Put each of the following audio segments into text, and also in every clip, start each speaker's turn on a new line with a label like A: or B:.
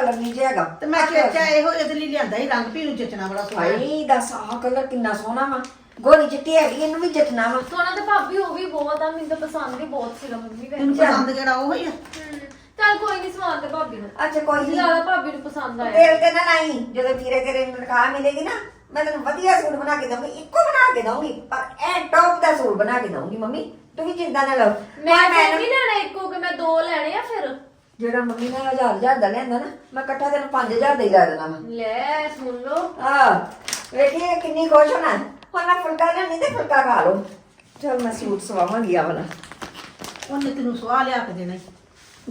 A: Colour ਨਹੀਂ ਜੇ ਹੈਗਾ।
B: ਤੇ ਮੈਂ ਸੋਚਿਆ ਇਹੋ ਇਹਦੇ ਲਈ ਲਿਆਂਦਾ ਹੀ ਰੰਗ ਪੀ ਨੂੰ ਜਚਣਾ ਬੜਾ ਸੋਹਣਾ।
A: ਭਾਈ ਦਾ ਸਾਹ ਕਲਰ ਕਿੰਨਾ ਸੋਹਣਾ ਵਾ। ਗੋਰੀ ਚਿੱਟੀ ਹੈਗੀ ਇਹਨੂੰ ਵੀ ਜੱਟਣਾ ਵਾ।
C: ਸੋਨਾ ਤੇ ਭਾਬੀ ਉਹ ਵੀ ਬਹੁਤ ਆ ਮੈਨੂੰ ਤਾਂ ਪਸੰਦ ਹੀ ਬਹੁਤ ਸੀਗਾ ਮੰਮੀ
B: ਤੈਨੂੰ
C: ਵੈਸੇ।
B: ਪਸੰਦ ਕਿਹੜਾ ਉਹ ਹੀ ਆ?
C: ਹਮ, ਚੱਲ ਕੋਈ ਨਹੀਂ ਸਵਾਦ ਤੇ ਭਾਬੀ ਨੂੰ।
A: ਅੱਛਾ ਕੋਈ ਨਹੀਂ
C: ਜ਼ਿਆਦਾ ਭਾਬੀ ਨੂੰ ਪਸੰਦ ਆਇਆ।
A: ਤੇਲ ਤੇ ਨਾ ਲਾਈ ਜਦੋਂ ਵੀਰੇ ਤੇਰੇ ਨੂੰ ਤਨਖਾਹ ਮਿਲੇਗੀ ਨਾ ਮੈਂ ਤੈਨੂੰ ਵਧੀਆ ਸੂਟ ਬਣਾ ਕੇ ਦਊਂਗੀ ਇੱਕੋ ਬਣਾ ਕੇ ਦਊਂਗੀ ਪਰ ਐ ਟੌਪ ਦਾ ਸੂਟ ਬਣਾ ਕੇ ਦਊਂਗੀ ਮੰਮੀ। ਤੁਸੀਂ ਚਿੰਤਾ ਨਾ ਲਓ।
C: ਮੈਂ
A: ਮੈਂ
C: ਨਹੀਂ ਲੈਣਾ ਇੱਕੋ ਕਿ ਮੈਂ ਦੋ ਲੈਣੇ ਆ ਫਿਰ?
A: ਜਿਹੜਾ ਮੰਮੀ ਨੇ ਹਜ਼ਾਰ ਹਜ਼ਾਰ ਦਾ ਲਿਆਂਦਾ ਨਾ ਮੈਂ ਇਕੱਠਾ ਤੈਨੂੰ 5000 ਦੇ ਹੀ ਲਾ ਦੇਣਾ ਵਾ।
C: ਲੈ ਸੁਣ। ਲਓ
A: ਆ ਵੇਖੀ ਕਿੰਨੀ ਖੁਸ਼ ਹੋਣਾ। ਹੁਣ ਮੈਂ ਫੁਲਕਾ ਲੈਣੀ ਤੇ ਫੁਲਕਾ ਖਾ ਲਓ। ਚਲ ਮੈਂ ਸੂਟ ਸਵਾਵਾਂਗੀ ਆ ਵਾਲਾ
B: ਉਹਨੇ ਤੈਨੂੰ ਸਵਾਹ ਲਿਆ ਕੇ ਦੇਣਾ ਈ।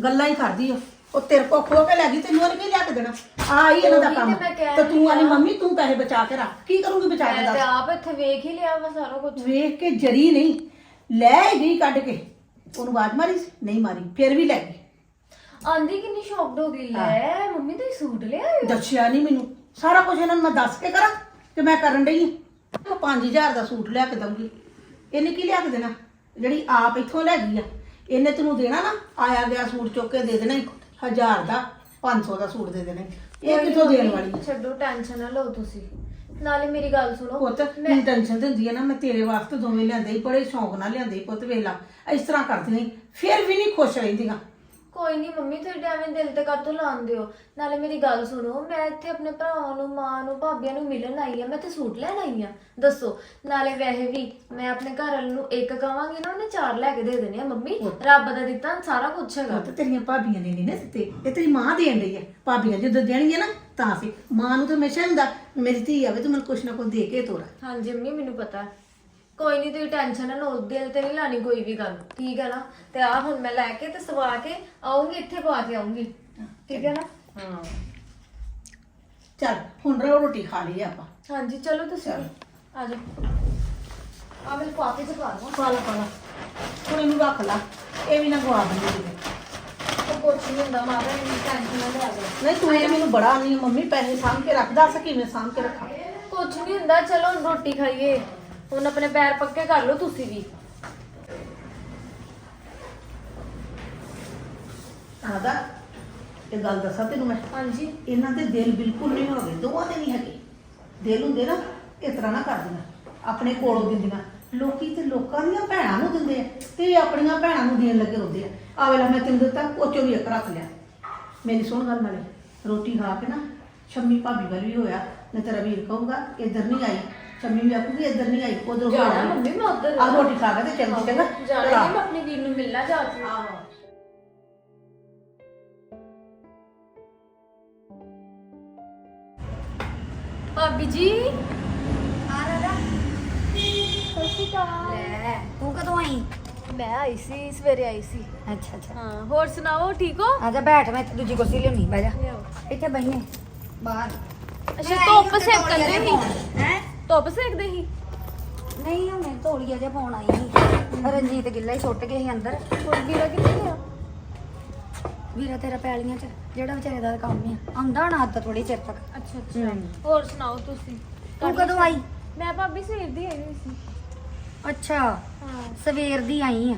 B: ਗੱਲਾਂ ਹੀ ਕਰਦੀ ਉਹ ਉਹ ਤੇਰੇ ਕੋ ਖੋ ਕੇ ਲੈ ਗਈ ਤੈਨੂੰ ਉਹਨੇ ਕੀ ਲਿਆ ਕੇ ਦੇਣਾ? ਆ ਹੀ ਇਹਨਾਂ ਦਾ
C: ਉਹੀ ਤੇ
B: ਕੰਮ।
C: ਮੈਂ ਕਹਿ
B: ਤੇ ਤੂੰ
C: ਰਹੀ
B: ਆਨੀ
C: ਆ।
B: ਮੰਮੀ ਤੂੰ ਪੈਸੇ ਬਚਾ ਕੇ ਰੱਖ। ਕੀ ਕਰੂੰਗੀ ਬਚਾ ਕੇ
C: ਮੈਂ ਤੇ
B: ਦੱਸ
C: ਆਪ ਇੱਥੇ ਵੇਖ ਹੀ ਲਿਆ ਵਾ ਸਾਰਾ ਕੁਝ
B: ਵੇਖ ਕੇ ਜਰੀ ਨਹੀਂ ਲੈ ਹੀ ਗਈ ਕੱਢ ਕੇ। ਉਹਨੂੰ ਆਵਾਜ਼ ਮਾਰੀ ਸੀ? ਨਹੀਂ ਮਾਰੀ ਫਿਰ ਵੀ ਲੈ ਗਈ।
C: ਆਂਦੀ ਕਿੰਨੀ ਸ਼ੌਕਡ ਹੋ ਗਈ ਲੈ ਮੰਮੀ ਤੁਸੀਂ ਸੂਟ ਲਿਆਏ ਹੋ?
B: ਦੱਸਿਆ ਨਹੀਂ ਮੈਨੂੰ। ਸਾਰਾ ਕੁਝ ਇਹਨਾਂ ਨੂੰ ਮੈਂ ਦੱਸ ਕੇ ਕਰਾਂ ਕਿ ਮੈਂ ਕਰਨ ਡਈ ਹਾਂ ਉਹ 5000 ਦਾ ਸੂਟ ਲਿਆ ਕੇ ਦਊਂਗੀ। ਇਹਨੇ ਕੀ ਲਿਆ ਕੇ ਦੇਣਾ? ਜਿਹੜੀ ਆਪ ਇੱਥੋਂ ਲੈ ਗਈ ਆ। ਇਹਨੇ ਤੈਨੂੰ ਦੇਣਾ ਨਾ? ਆਇਆ ਗਿਆ ਸੂਟ ਚੁੱਕ ਕੇ ਦੇ ਦੇਣਾ 1000 ਦਾ 500 ਦਾ ਸੂਟ ਦੇ ਦੇਣਾ। ਇਹ ਕਿੱਥੋਂ ਦੇਣ ਵਾਲੀ ਆ?
C: ਛੱਡੋ ਟੈਨਸ਼ਨ ਨਾ ਲਓ ਤੁਸੀਂ। ਨਾਲੇ ਮੇਰੀ ਗੱਲ ਸੁਣੋ
B: ਪੁੱਤ ਮੈਨੂੰ ਟੈਨਸ਼ਨ ਤੇ ਹੁੰਦੀ ਹੈ ਨਾ ਮੈਂ ਤੇਰੇ ਵਾਸਤੇ ਦੋਵੇਂ ਲਿਆਂਦੇ ਹੀ ਬੜੇ ਸ਼ੌਂਕ ਨਾਲ ਲਿਆਂਦੇ ਸੀ ਪੁੱਤ ਵੇਲਾ ਇਸ ਤਰ੍ਹਾਂ ਕਰਦੀਆਂ ਈ। ਫਿਰ ਵੀ ਨਹੀਂ ਖੁਸ਼ ਰਹਿੰਦੀਆਂ।
C: ਕੋਈ ਨਹੀਂ ਮੰਮੀ ਤੁਸੀਂ ਐਵੇਂ ਦਿਲ ਤੇ ਕਾਤੋਂ ਲਾਉਂਦੇ ਹੋ। ਨਾਲੇ ਮੇਰੀ ਗੱਲ ਸੁਣੋ ਮੈਂ ਇੱਥੇ ਆਪਣੇ ਭਰਾਵਾਂ ਨੂੰ ਮਾਂ ਨੂੰ ਭਾਬੀਆਂ ਨੂੰ ਮਿਲਣ ਆਈ ਆ ਮੈਂ ਤੇ ਸੂਟ ਲੈਣ ਆਈ ਆ ਦੱਸੋ ਨਾਲੇ ਵੈਸੇ ਵੀ ਮੈਂ ਆਪਣੇ ਘਰ ਵਾਲੇ ਨੂੰ ਇੱਕ ਕਵਾਂਗੀ ਨਾ ਉਹਨੇ ਚਾਰ ਲੈ ਕੇ ਦੇ ਦੇਣੇ ਆ ਮੰਮੀ। ਰੱਬ ਦਾ ਦਿੱਤਾ ਸਾਰਾ ਕੁਝ ਹੈਗਾ।
B: ਪੁੱਤ ਤੇਰੀਆਂ ਭਾਬੀਆਂ ਨੇ ਨਹੀਂ ਨਾ ਦਿੱਤੇ ਇਹ ਤੇਰੀ ਮਾਂ ਦੇਣ ਰਹੀ ਹੈ ਭਾਬੀਆਂ ਜਦੋਂ ਦੇਣਗੀਆਂ ਨਾ ਤਾਂ ਸੀ ਮਾਂ ਨੂੰ ਤਾਂ ਹਮੇਸ਼ਾ ਹੁੰਦਾ ਮੇਰੀ ਧੀ ਆਵੇ ਤੂੰ ਮੈਨੂੰ ਕੁਛ ਨਾ ਕੁਛ ਦੇ ਕੇ ਤੋਰਾ।
C: ਹਾਂਜੀ ਮੰਮੀ ਮੈਨੂੰ ਪਤਾ। ਕੋਈ ਨਹੀਂ ਤੁਸੀਂ ਟੈਨਸ਼ਨ ਨਾ ਲਓ ਦਿਲ ਤੇ ਨਹੀਂ ਲਾਣੀ ਕੋਈ ਵੀ ਗੱਲ। ਠੀਕ ਹੈ ਨਾ? ਤੇ ਆ ਹੁਣ ਮੈਂ ਲੈ ਕੇ ਤੇ ਸਵਾ ਕੇ ਆਉਂਗੀ ਇੱਥੇ ਪਾ ਕੇ ਆਉਂਗੀ। ਠੀਕ ਹੈ ਨਾ?
B: ਹਾਂ। ਚੱਲ ਹੁਣ ਰੋ ਰੋਟੀ ਖਾ ਲਈ ਆਪਾਂ।
C: ਹਾਂਜੀ ਚਲੋ ਤੁਸੀਂ। ਆ ਜਾਓ। ਆ ਮੈਂ ਪਾ ਕੇ ਤੇ ਪਾ ਲਵਾਂ
B: ਪਾ ਲਾ ਪਾ ਲਾ। ਹੁਣ ਇਹਨੂੰ ਰੱਖ ਲਾ। ਇਹ ਵੀ ਨਾ ਗਵਾ ਦਿੰਦੀ ਕਿਤੇ।
C: ਉਹ ਕੁਛ ਨਹੀਂ ਹੁੰਦਾ ਮਾਤਾ ਨੇ ਟੈਨਸ਼ਨ ਨਾ ਲਿਆ ਕਰੋ।
B: ਨਹੀਂ ਤੂੰ ਇਹ ਮੈਨੂੰ ਬੜਾ ਨਹੀਂ ਮੰਮੀ ਪੈਸੇ ਸਾਂਭ ਕੇ ਰੱਖ। ਦੱਸ ਕਿਵੇਂ ਸਾਂਭ ਕੇ ਰੱਖਾਂ?
C: ਕੁਛ ਨਹੀਂ ਹੁੰਦਾ ਚਲੋ ਹੁਣ ਰੋਟੀ ਖਾਈਏ। ਹੁਣ ਆਪਣੇ ਪੈਰ ਪੱਕੇ ਕਰ ਲਓ ਤੁਸੀਂ ਵੀ।
B: ਆਦਾ ਇਹ ਗੱਲ ਦੱਸਾਂ ਤੈਨੂੰ ਮੈਂ?
C: ਹਾਂਜੀ।
B: ਇਹਨਾਂ ਦੇ ਦਿਲ ਬਿਲਕੁਲ ਨਹੀਂ ਹੋਗੇ ਦੋਵਾਂ ਦੇ ਨਹੀਂ ਹੈਗੇ। ਦਿਲ ਹੁੰਦੇ ਨਾ ਇਸ ਤਰ੍ਹਾਂ ਨਾ ਕਰਦੀਆਂ ਆਪਣੇ ਕੋਲੋਂ ਦਿੰਦੀਆਂ ਲੋਕੀ ਤੇ ਲੋਕਾਂ ਦੀਆਂ ਭੈਣਾਂ ਨੂੰ ਦਿੰਦੇ ਆ ਤੇ ਇਹ ਆਪਣੀਆਂ ਭੈਣਾਂ ਨੂੰ ਦੇਣ ਲੱਗੇ ਹੁੰਦੇ ਆ। ਆ ਵੇਲਾ ਮੈਂ ਤੈਨੂੰ ਦਿੱਤਾ ਉਹ ਚੋਂ ਵੀ ਇੱਕ ਰੱਖ ਲਿਆ। ਮੇਰੀ ਸੁਣ ਗੱਲ ਨਾਲੇ ਰੋਟੀ ਖਾ ਕੇ ਨਾ ਸ਼ੰਮੀ ਭਾਬੀ ਵੱਲ ਵੀ ਹੋਇਆ ਨਹੀਂ ਤੇਰਾ ਵੀਰ ਕਹੂਗਾ ਇੱਧਰ ਨਹੀਂ ਆਈ। ਸ਼ੰਮੀ ਵੀ ਆਖੂਗੀ ਇੱਧਰ ਨਹੀਂ ਆਈ ਉਧਰ
C: ਜਾਣਾ ਮੰਮੀ ਮੈਂ ਉੱਧਰ
B: ਆ ਰੋਟੀ ਖਾ ਕੇ ਤੇ ਚੱਲ ਚੰਗਾ
C: ਜਾਣਾ
B: ਚਲਾ।
C: ਨਹੀਂ ਮੈਂ ਆਪਣੇ ਵੀਰ ਨੂੰ ਮਿਲਣਾ ਜਾ ਕੇ
B: ਆਹੋ
C: ਭਾਬੀ ਜੀ
D: ਆ ਰਾਜਾ
C: ਸਤਿ ਸ਼੍ਰੀ ਅਕਾਲ
D: ਲੈ ਤੂੰ ਕਦੋਂ ਆਈ
C: ਮੈਂ ਆਈ ਸੀ ਸਵੇਰੇ ਆਈ ਸੀ
D: ਅੱਛਾ ਅੱਛਾ
C: ਹਾਂ ਹੋਰ ਸੁਣਾਓ ਠੀਕ ਹੋ
D: ਆ ਜਾ ਬੈਠ ਮੈਂ ਦੂਜੀ ਕੁਰਸੀ ਲਿਆਉਣੀ ਬਹਿ ਜਾ
C: ਲਿਆਓ।
D: ਇੱਥੇ ਬੈਠਨੇ ਬਾਹਰ
C: ਅੱਛਾ ਧੁੱਪ ਸੇਕਦੇ ਸੀ
D: ਹੈ
C: ਧੁੱਪ ਸੇਕਦੇ ਸੀ?
D: ਨਹੀਂ ਹੁਣੇ ਤੋਲੀਆ ਜਿਹਾ ਪਾਉਣ ਆਈ ਸੀ। ਰਣਜੀਤ ਗਿੱਲਾ ਹੀ ਸੁੱਟ ਗਏ ਸੀ ਅੰਦਰ।
C: ਹੋਰ ਵੀਰਾ ਕਿੱਥੇ ਗਿਆ?
D: ਵੀਰਾ ਤੇਰਾ ਪੈਲੀਆਂ ਚ ਜਿਹੜਾ ਵਿਚਾਰੇ ਦਾ ਕੰਮ ਆ। ਆਉਂਦਾ ਨਾ ਹੱਦ ਥੋੜੀ ਚਿਰ ਤੱਕ।
C: ਅੱਛਾ ਅੱਛਾ।
D: ਹਮ।
C: ਹੋਰ ਸੁਣਾਓ ਤੁਸੀਂ?
D: ਤੂੰ ਕਦੋਂ ਆਈ?
C: ਮੈਂ ਭਾਬੀ ਸਵੇਰ ਦੀ ਆਈ ਹੋਈ ਸੀ।
D: ਅੱਛਾ
C: ਹਾਂ।
D: ਸਵੇਰ ਦੀ ਆਈ ਆ।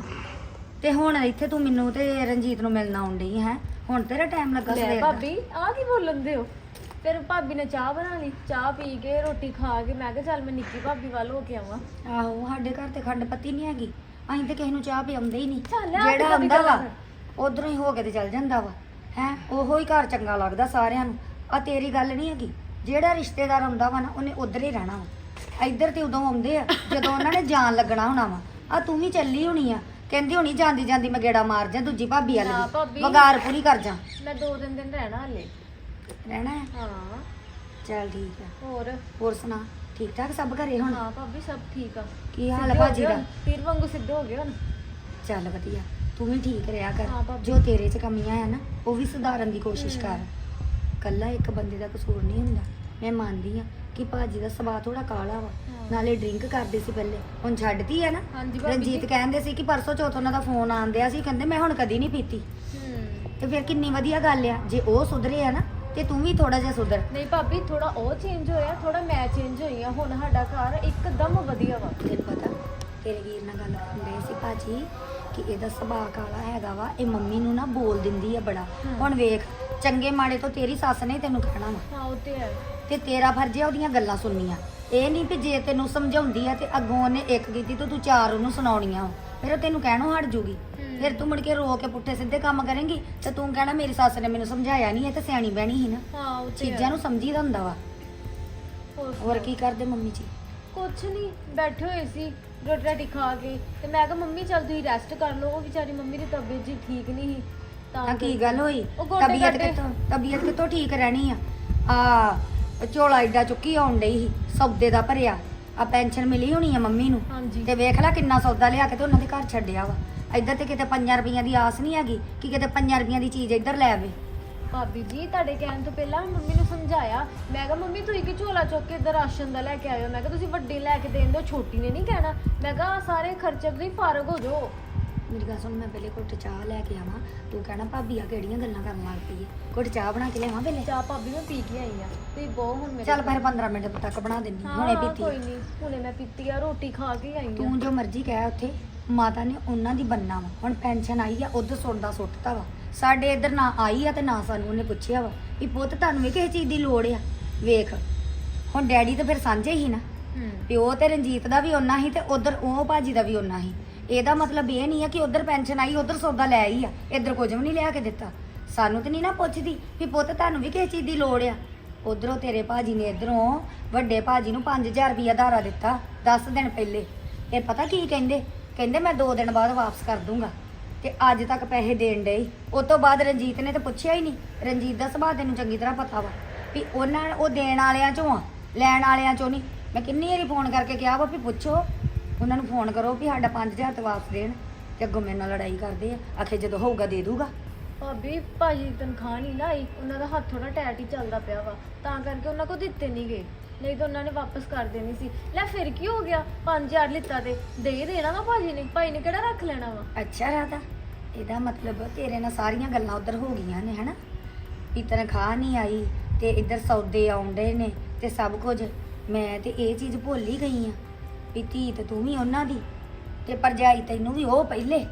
D: ਤੇ ਹੁਣ ਇੱਥੇ ਤੂੰ ਮੈਨੂੰ ਤੇ ਰਣਜੀਤ ਨੂੰ ਮਿਲਣ ਆਉਣ ਡਈ ਹੈ। ਹੁਣ ਤੇਰਾ ਟਾਈਮ ਲੱਗਾ
C: ਲੈ
D: ਸਵੇਰ ਦਾ।
C: ਭਾਬੀ ਆ ਕੀ ਬੋਲਣਦੇ ਹੋ ਫਿਰ ਭਾਬੀ ਨੇ ਚਾਹ ਬਣਾ ਲਈ ਚਾਹ ਪੀ ਕੇ ਰੋਟੀ ਖਾ ਕੇ ਮੈਂ ਕਿਹਾ ਚੱਲ ਮੈਂ ਨਿੱਕੀ ਭਾਬੀ ਵੱਲ ਹੋ ਕੇ ਆਵਾਂ।
D: ਆਹੋ ਸਾਡੇ ਘਰ ਤੇ ਖੰਡ ਪੱਤੀ ਨਹੀਂ ਹੈਗੀ ਅਸੀਂ ਤੇ ਕਿਸੇ ਨੂੰ ਚਾਹ ਪਿਆਉਂਦੇ ਹੀ ਨਹੀਂ।
C: ਚੱਲ ਆ
D: ਜਿਹੜਾ
C: ਕਦੀ
D: ਆਉਂਦਾ ਵਾ ਉਧਰੋਂ ਹੀ ਹੋ ਕੇ ਤੇ ਚੱਲ ਜਾਂਦਾ ਵਾ। ਹੈ ਉਹੋ ਹੀ ਘਰ ਚੰਗਾ ਲੱਗਦਾ ਸਾਰਿਆਂ ਨੂੰ। ਆ ਤੇਰੀ ਗੱਲ ਨਹੀਂ ਹੈਗੀ ਜਿਹੜਾ ਰਿਸ਼ਤੇਦਾਰ ਆਉਂਦਾ ਵਾ ਨਾ ਉਹਨੇ ਉਧਰ ਹੀ ਰਹਿਣਾ ਵਾ। ਇੱਧਰ ਤੇ ਉਦੋਂ ਆਉਂਦੇ ਆ ਜਦੋਂ ਉਹਨਾਂ ਨੇ ਜਾਣ ਲੱਗਣਾ ਹੋਣਾ ਵਾ। ਆ ਤੂੰ ਵੀ ਚੱਲੀ ਹੋਣੀ ਆ। ਕਹਿੰਦੀ ਹੋਣੀ ਜਾਂਦੀ ਜਾਂਦੀ ਮੈਂ ਗੇੜਾ ਮਾਰ ਜਾ ਦੂਜੀ ਭਾਬੀ
C: ਨਾ
D: ਵਾਲੀ
C: ਭਾਬੀ।
D: ਵਗਾਰ ਪੂਰੀ ਕਰ ਜਾ।
C: ਮੈਂ ਦੋ ਦਿਨ ਦਿਨ ਰਹਿਣਾ ਹਲੇ।
D: ਰਹਿਣਾ ਹੈ?
C: ਹਾਂ।
D: ਚੱਲ ਠੀਕ ਆ।
C: ਹੋਰ?
D: ਹੋਰ ਸੁਣਾ ਠੀਕ ਠਾਕ ਸਭ ਘਰੇ ਹੁਣ?
C: ਹਾਂ ਭਾਬੀ ਸਭ ਠੀਕ ਆ।
D: ਕੀ ਹਾਲ
C: ਸਿੱਧੇ ਹੋ
D: ਭਾਜੀ
C: ਗਏ
D: ਦਾ?
C: ਹੁਣ, ਪੀਰ ਵਾਂਗੂ ਸਿੱਧੇ ਹੋ ਗਏ ਹੁਣ।
D: ਚੱਲ ਵਧੀਆ ਤੂੰ ਵੀ ਠੀਕ ਰਿਹਾ ਕਰ।
C: ਭਾਬੀ।
D: ਜੋ ਤੇਰੇ 'ਚ ਕਮੀਆਂ ਆ ਨਾ ਉਹ ਵੀ ਸੁਧਾਰਨ ਦੀ ਕੋਸ਼ਿਸ਼ ਕਰ। ਕੱਲਾ ਇੱਕ ਬੰਦੇ ਦਾ ਕਸੂਰ ਨਹੀਂ ਹੁੰਦਾ। ਮੈਂ ਮੰਨਦੀ ਆ ਕਿ ਭਾਜੀ ਦਾ ਸੁਭਾਅ ਥੋੜਾ ਕਾਲਾ ਵਾ।
C: ਹਾਂ।
D: ਨਾਲੇ ਡਰਿੰਕ ਕਰਦੇ ਸੀ ਪਹਿਲੇ। ਹੁਣ ਛੱਡਤੀ ਆ ਨਾ।
C: ਹਾਂਜੀ ਭਾਬੀ
D: ਰਣਜੀਤ
C: ਜੀ।
D: ਕਹਿੰਦੇ ਸੀ ਕਿ ਪਰਸੋਂ ਚੌਥ ਉਹਨਾਂ ਦਾ ਫੋਨ ਆਂਦਿਆ ਸੀ। ਕਹਿੰਦੇ ਮੈਂ ਹੁਣ ਕਦੀ ਨਹੀਂ ਪੀਤੀ।
C: ਹੂੰ।
D: ਤੇ ਫਿਰ ਕਿੰਨੀ ਵਧੀਆ ਗੱਲ ਆ। ਜੇ ਉਹ ਸੁਧਰੇ ਆ ਨਾ ਤੇ ਤੂੰ ਵੀ ਥੋੜਾ ਜਿਹਾ ਸੁਧਰ।
C: ਨਹੀਂ ਭਾਬੀ ਥੋੜਾ ਉਹ ਚੇਂਜ ਹੋਇਆ ਥੋੜਾ ਮੈਂ ਚੇਂਜ ਹੋਈ ਆ ਹੁਣ ਸਾਡਾ ਘਰ ਇੱਕਦਮ ਵਧੀਆ ਵਾ।
D: ਤੈਨੂੰ ਪਤਾ ਤੇਰੇ ਵੀਰ ਨਾਲ ਗੱਲ ਹੁੰਦੇ ਸੀ ਭਾਜੀ ਕਿ ਇਹਦਾ ਸੁਭਾਅ ਕਾਲਾ ਹੈਗਾ ਵਾ ਇਹ ਮੰਮੀ ਨੂੰ ਨਾ ਬੋਲ ਦਿੰਦੀ ਆ ਬੜਾ। ਹੁਣ ਵੇਖ ਚੰਗੇ ਮਾੜੇ ਤੋਂ ਤੇਰੀ ਸੱਸ ਨੇ ਤੈਨੂੰ ਕਹਿਣਾ ਵਾ।
C: ਹਾਂ ਉਹ ਤੇ ਹੈ।
D: ਤੇ ਤੇਰਾ ਫਰਜ਼ ਹੈ ਉਹਦੀਆਂ ਗੱਲਾਂ ਸੁਣਨੀਆਂ। ਇਹ ਨਹੀਂ ਵੀ ਜੇ ਤੈਨੂੰ ਸਮਝਾਉਂਦੀ ਆ ਤੇ ਅੱਗੋਂ ਉਹਨੇ ਇੱਕ ਕੀਤੀ ਤੇ ਤੂੰ ਚਾਰ ਉਹਨੂੰ ਸੁਣਾਉਣੀਆਂ। ਫਿਰ ਉਹ ਤੈਨੂੰ ਕਹਿਣੋਂ ਹਟ ਜੂਗੀ। ਫਿਰ ਤੂੰ ਮੁੜ ਕੇ ਰੋ ਕੇ ਪੁੱਠੇ ਸਿੱਧੇ ਕੰਮ ਕਰੇਂਗੀ ਤੇ ਤੂੰ ਕਹਿਣਾ ਮੇਰੀ ਸੱਸ ਨੇ ਮੈਨੂੰ ਸਮਝਾਇਆ ਨਹੀਂ ਇਹ ਤੇ ਸਿਆਣੀ ਬਹਿਣੀ ਸੀ ਨਾ।
C: ਹਾਂ ਉਹ ਤੇ
D: ਚੀਜ਼ਾਂ ਨੂੰ ਸਮਝੀਦਾ ਹੁੰਦਾ ਵਾ।
C: ਹੋਰ
D: ਹੋਰ ਕੀ? ਕਰਦੇ ਮੰਮੀ ਜੀ?
C: ਕੁਛ ਨਹੀਂ ਬੈਠੇ ਹੋਏ ਸੀ ਰੋਟੀ ਰਾਟੀ ਖਾ ਕੇ। ਤੇ ਮੈਂ ਕਿਹਾ ਮੰਮੀ ਚੱਲ ਤੁਸੀਂ ਰੈਸਟ ਕਰ ਲਓ ਉਹ ਵਿਚਾਰੀ ਮੰਮੀ ਦੀ ਤਬੀਅਤ ਜੀ ਠੀਕ ਨਹੀਂ ਸੀ। ਤਾਂ
D: ਕੀ ਗੱਲ ਹੋਈ?
C: ਉਹ ਗੋਡੇ
D: ਤਬੀਅਤ
C: ਗਾਡੇ-
D: ਕਿੱਥੋਂ ਤਬੀਅਤ ਕਿੱਥੋਂ ਠੀਕ ਰਹਿਣੀ ਆ? ਆ ਝੋਲਾ ਏਡਾ ਚੁੱਕੀ ਆਉਣ ਡਈ ਸੀ ਸੌਦੇ ਦਾ ਭਰਿਆ। ਆ ਪੈਨਸ਼ਨ ਮਿਲੀ ਹੋਣੀ ਆ ਮੰਮੀ ਨੂੰ।
C: ਹਾਂਜੀ।
D: ਤੇ ਵੇਖ ਲੈ ਕਿੰਨਾ ਸੌਦਾ ਲਿਆ ਕੇ ਤੇ ਉਹਨਾਂ ਦੇ ਘਰ ਛੱਡਿਆ ਵਾ। ਇੱਧਰ ਤੇ ਕਿਤੇ 5 ਰੁਪਈਆਂ ਦੀ ਆਸ ਨਹੀਂ ਹੈਗੀ ਕਿ ਕਿਤੇ 5 ਰੁਪਈਆਂ ਦੀ ਚੀਜ਼ ਇੱਧਰ ਲੈ ਆਵੇ।
C: ਭਾਬੀ ਜੀ ਤੁਹਾਡੇ ਕਹਿਣ ਤੋਂ ਪਹਿਲਾਂ ਮੰਮੀ ਨੂੰ ਸਮਝਾਇਆ। ਮੈਂ ਕਿਹਾ ਮੰਮੀ ਤੁਸੀਂ ਕਿ ਝੋਲਾ ਚੁੱਕ ਕੇ ਇੱਧਰ ਰਾਸ਼ਨ ਦਾ ਲੈ ਕੇ ਆਇਓ? ਮੈਂ ਕਿਹਾ ਤੁਸੀਂ ਵੱਡੀ ਲੈ ਕੇ ਦੇਣ ਦਿਓ ਛੋਟੀ ਨੇ ਨਹੀਂ ਕਹਿਣਾ। ਮੈਂ ਕਿਹਾ ਸਾਰੇ ਖਰਚੇ ਤੁਸੀਂ ਫਾਰਗ ਹੋ ਜਾਓ।
D: ਮੇਰੀ ਗੱਲ ਸੁਣ ਮੈਂ ਪਹਿਲੇ ਘੁੱਟ ਚਾਹ ਲੈ ਕੇ ਆਵਾਂ। ਤੂੰ ਕਹਿਣਾ ਭਾਬੀ ਆ ਕਿਹੜੀਆਂ ਗੱਲਾਂ ਕਰਨ ਲੱਗ ਪਈ ਘੁੱਟ ਚਾਹ ਬਣਾ ਕੇ ਲਿਆਵਾਂ ਪਹਿਲੇ?
C: ਚਾਹ ਭਾਬੀ ਮੈਂ ਪੀ ਕੇ ਆਈ ਆ। ਤੁਸੀਂ ਬਹੁ ਹੁਣ ਮੇਰੇ
D: ਚੱਲ ਫਿਰ 15 ਮਿੰਟ ਤੱਕ ਬਣਾ ਦਿੰਦੀ ਹੁਣੇ
C: ਹਾਂ,
D: ਪੀਤੀ
C: ਕੋਈ। ਨਹੀਂ ਹੁਣੇ ਮੈਂ ਪੀਤੀ ਆ ਰੋਟੀ ਖਾ ਕੇ ਆਈ ਆ।
D: ਤੂੰ ਜੋ ਮਰਜ਼ੀ ਕਹਿ ਉੱਥੇ। ਮਾਤਾ ਨੇ ਉਹਨਾਂ ਦੀ ਬੰਨਾ ਵਾ। ਹੁਣ ਪੈਨਸ਼ਨ ਆਈ ਆ ਉਧਰ ਸੁਣਦਾ ਸੁੱਟਤਾ ਵਾ। ਸਾਡੇ ਇੱਧਰ ਨਾ ਆਈ ਆ ਤੇ ਨਾ ਸਾਨੂੰ ਉਹਨੇ ਪੁੱਛਿਆ ਵਾ ਵੀ ਪੁੱਤ ਤੁਹਾਨੂੰ ਵੀ ਕਿਸੇ ਚੀਜ਼ ਦੀ ਲੋੜ ਆ। ਵੇਖ ਹੁਣ ਡੈਡੀ ਤਾਂ ਫਿਰ ਸਾਂਝੇ ਹੀ ਨਾ। ਪਿਓ ਤੇ ਰਣਜੀਤ ਦਾ ਵੀ ਓਨਾ ਹੀ ਤੇ ਉਧਰ ਉਹ ਭਾਜੀ ਦਾ ਵੀ ਓਨਾ ਹੀ। ਇਹਦਾ ਮਤਲਬ ਇਹ ਨਹੀਂ ਆ ਕਿ ਉਧਰ ਪੈਨਸ਼ਨ ਆਈ ਉਧਰ ਸੌਦਾ ਲੈ ਆਈ ਆ। ਇੱਧਰ ਕੁਝ ਵੀ ਨਹੀਂ ਲਿਆ ਕੇ ਦਿੱਤਾ। ਸਾਨੂੰ ਤੇ ਨਹੀਂ ਨਾ ਪੁੱਛਦੀ ਵੀ ਪੁੱਤ ਤੁਹਾਨੂੰ ਵੀ ਕਿਸੇ ਚੀਜ਼ ਦੀ ਲੋੜ ਆ। ਉਧਰੋਂ ਤੇਰੇ ਭਾਜੀ ਨੇ ਇਧਰੋਂ ਵੱਡੇ ਭਾਜੀ ਨੂੰ 5000 ਰੁਪਇਆ ਧਾਰਾ ਦਿੱਤਾ 10 ਦਿਨ ਪਹਿਲੇ। ਇਹ ਪਤਾ ਕੀ ਕਹਿੰਦੇ? ਕਹਿੰਦੇ ਮੈਂ 2 ਦਿਨ ਬਾਅਦ ਵਾਪਸ ਕਰ ਦੂੰਗਾ। ਤੇ ਅੱਜ ਤੱਕ ਪੈਸੇ ਦੇਣ ਡਏ ਉਸ ਤੋਂ ਬਾਅਦ ਰਣਜੀਤ ਨੇ ਤਾਂ ਪੁੱਛਿਆ ਹੀ ਨਹੀਂ। ਰਣਜੀਤ ਦਾ ਸੁਭਾਅ ਤੈਨੂੰ ਚੰਗੀ ਤਰ੍ਹਾਂ ਪਤਾ ਵਾ ਵੀ ਉਹਨਾਂ ਉਹ ਦੇਣ ਵਾਲਿਆਂ ਚੋਂ ਆ, ਲੈਣ ਵਾਲਿਆਂ ਚੋਂ ਨਹੀਂ। ਮੈਂ ਕਿੰਨੀ ਵਾਰੀ ਫੋਨ ਕਰਕੇ ਕਿਹਾ ਵਾ ਵੀ ਪੁੱਛੋ, ਉਹਨਾਂ ਨੂੰ ਫੋਨ ਕਰੋ ਵੀ ਸਾਡਾ 5000 ਤੇ ਵਾਪਸ ਦੇਣ। ਤੇ ਅੱਗੋਂ ਮੇਰੇ ਨਾਲ ਲੜਾਈ ਕਰਦੇ ਆ। ਆਖੇ ਜਦੋਂ ਹੋਊਗਾ ਦੇ ਦੂਗਾ।
C: ਭਾਬੀ, ਭਾਜੀ ਦੀ ਤਨਖਾਹ ਨਹੀਂ ਨਾ ਆਈ, ਉਹਨਾਂ ਦਾ ਹੱਥ ਥੋੜਾ ਟੈਟ ਹੀ ਚੱਲਦਾ ਪਿਆ ਵਾ, ਤਾਂ ਕਰਕੇ ਉਹਨਾਂ ਕੋ ਦਿੱਤੇ ਨਹੀਂ ਗਏ। ਨਹੀਂ ਤਾਂ ਉਹਨਾਂ ਨੇ ਵਾਪਸ ਕਰ ਦੇਣੀ ਸੀ। ਲੈ ਫਿਰ ਕੀ ਹੋ ਗਿਆ? 5000 ਲਿੱਤਾ ਤੇ, ਦੇ ਹੀ ਦੇਣਾ ਵਾ ਭਾਜੀ ਨੇ, ਭਾਈ ਨੇ ਕਿਹੜਾ ਰੱਖ ਲੈਣਾ ਵਾ?
D: ਅੱਛਾ ਰਾਧਾ, ਇਹਦਾ ਮਤਲਬ ਤੇਰੇ ਨਾਲ ਸਾਰੀਆਂ ਗੱਲਾਂ ਉਧਰ ਹੋ ਗਈਆਂ ਨੇ, ਹਨਾ? ਵੀ ਤਨਖਾਹ ਨਹੀਂ ਆਈ ਤੇ ਇੱਧਰ ਸੌਦੇ ਆਉਂਦੇ ਨੇ ਤੇ ਸਭ ਕੁਝ। ਮੈਂ ਤੇ ਇਹ ਚੀਜ਼ ਭੁੱਲ ਹੀ ਗਈ ਆ ਵੀ ਧੀ ਤੇ ਤੂੰ ਵੀ ਉਹਨਾਂ ਦੀ ਤੇ ਪਰਜਾਈ ਤੈਨੂੰ ਵੀ ਉਹ ਪਹਿਲੇ।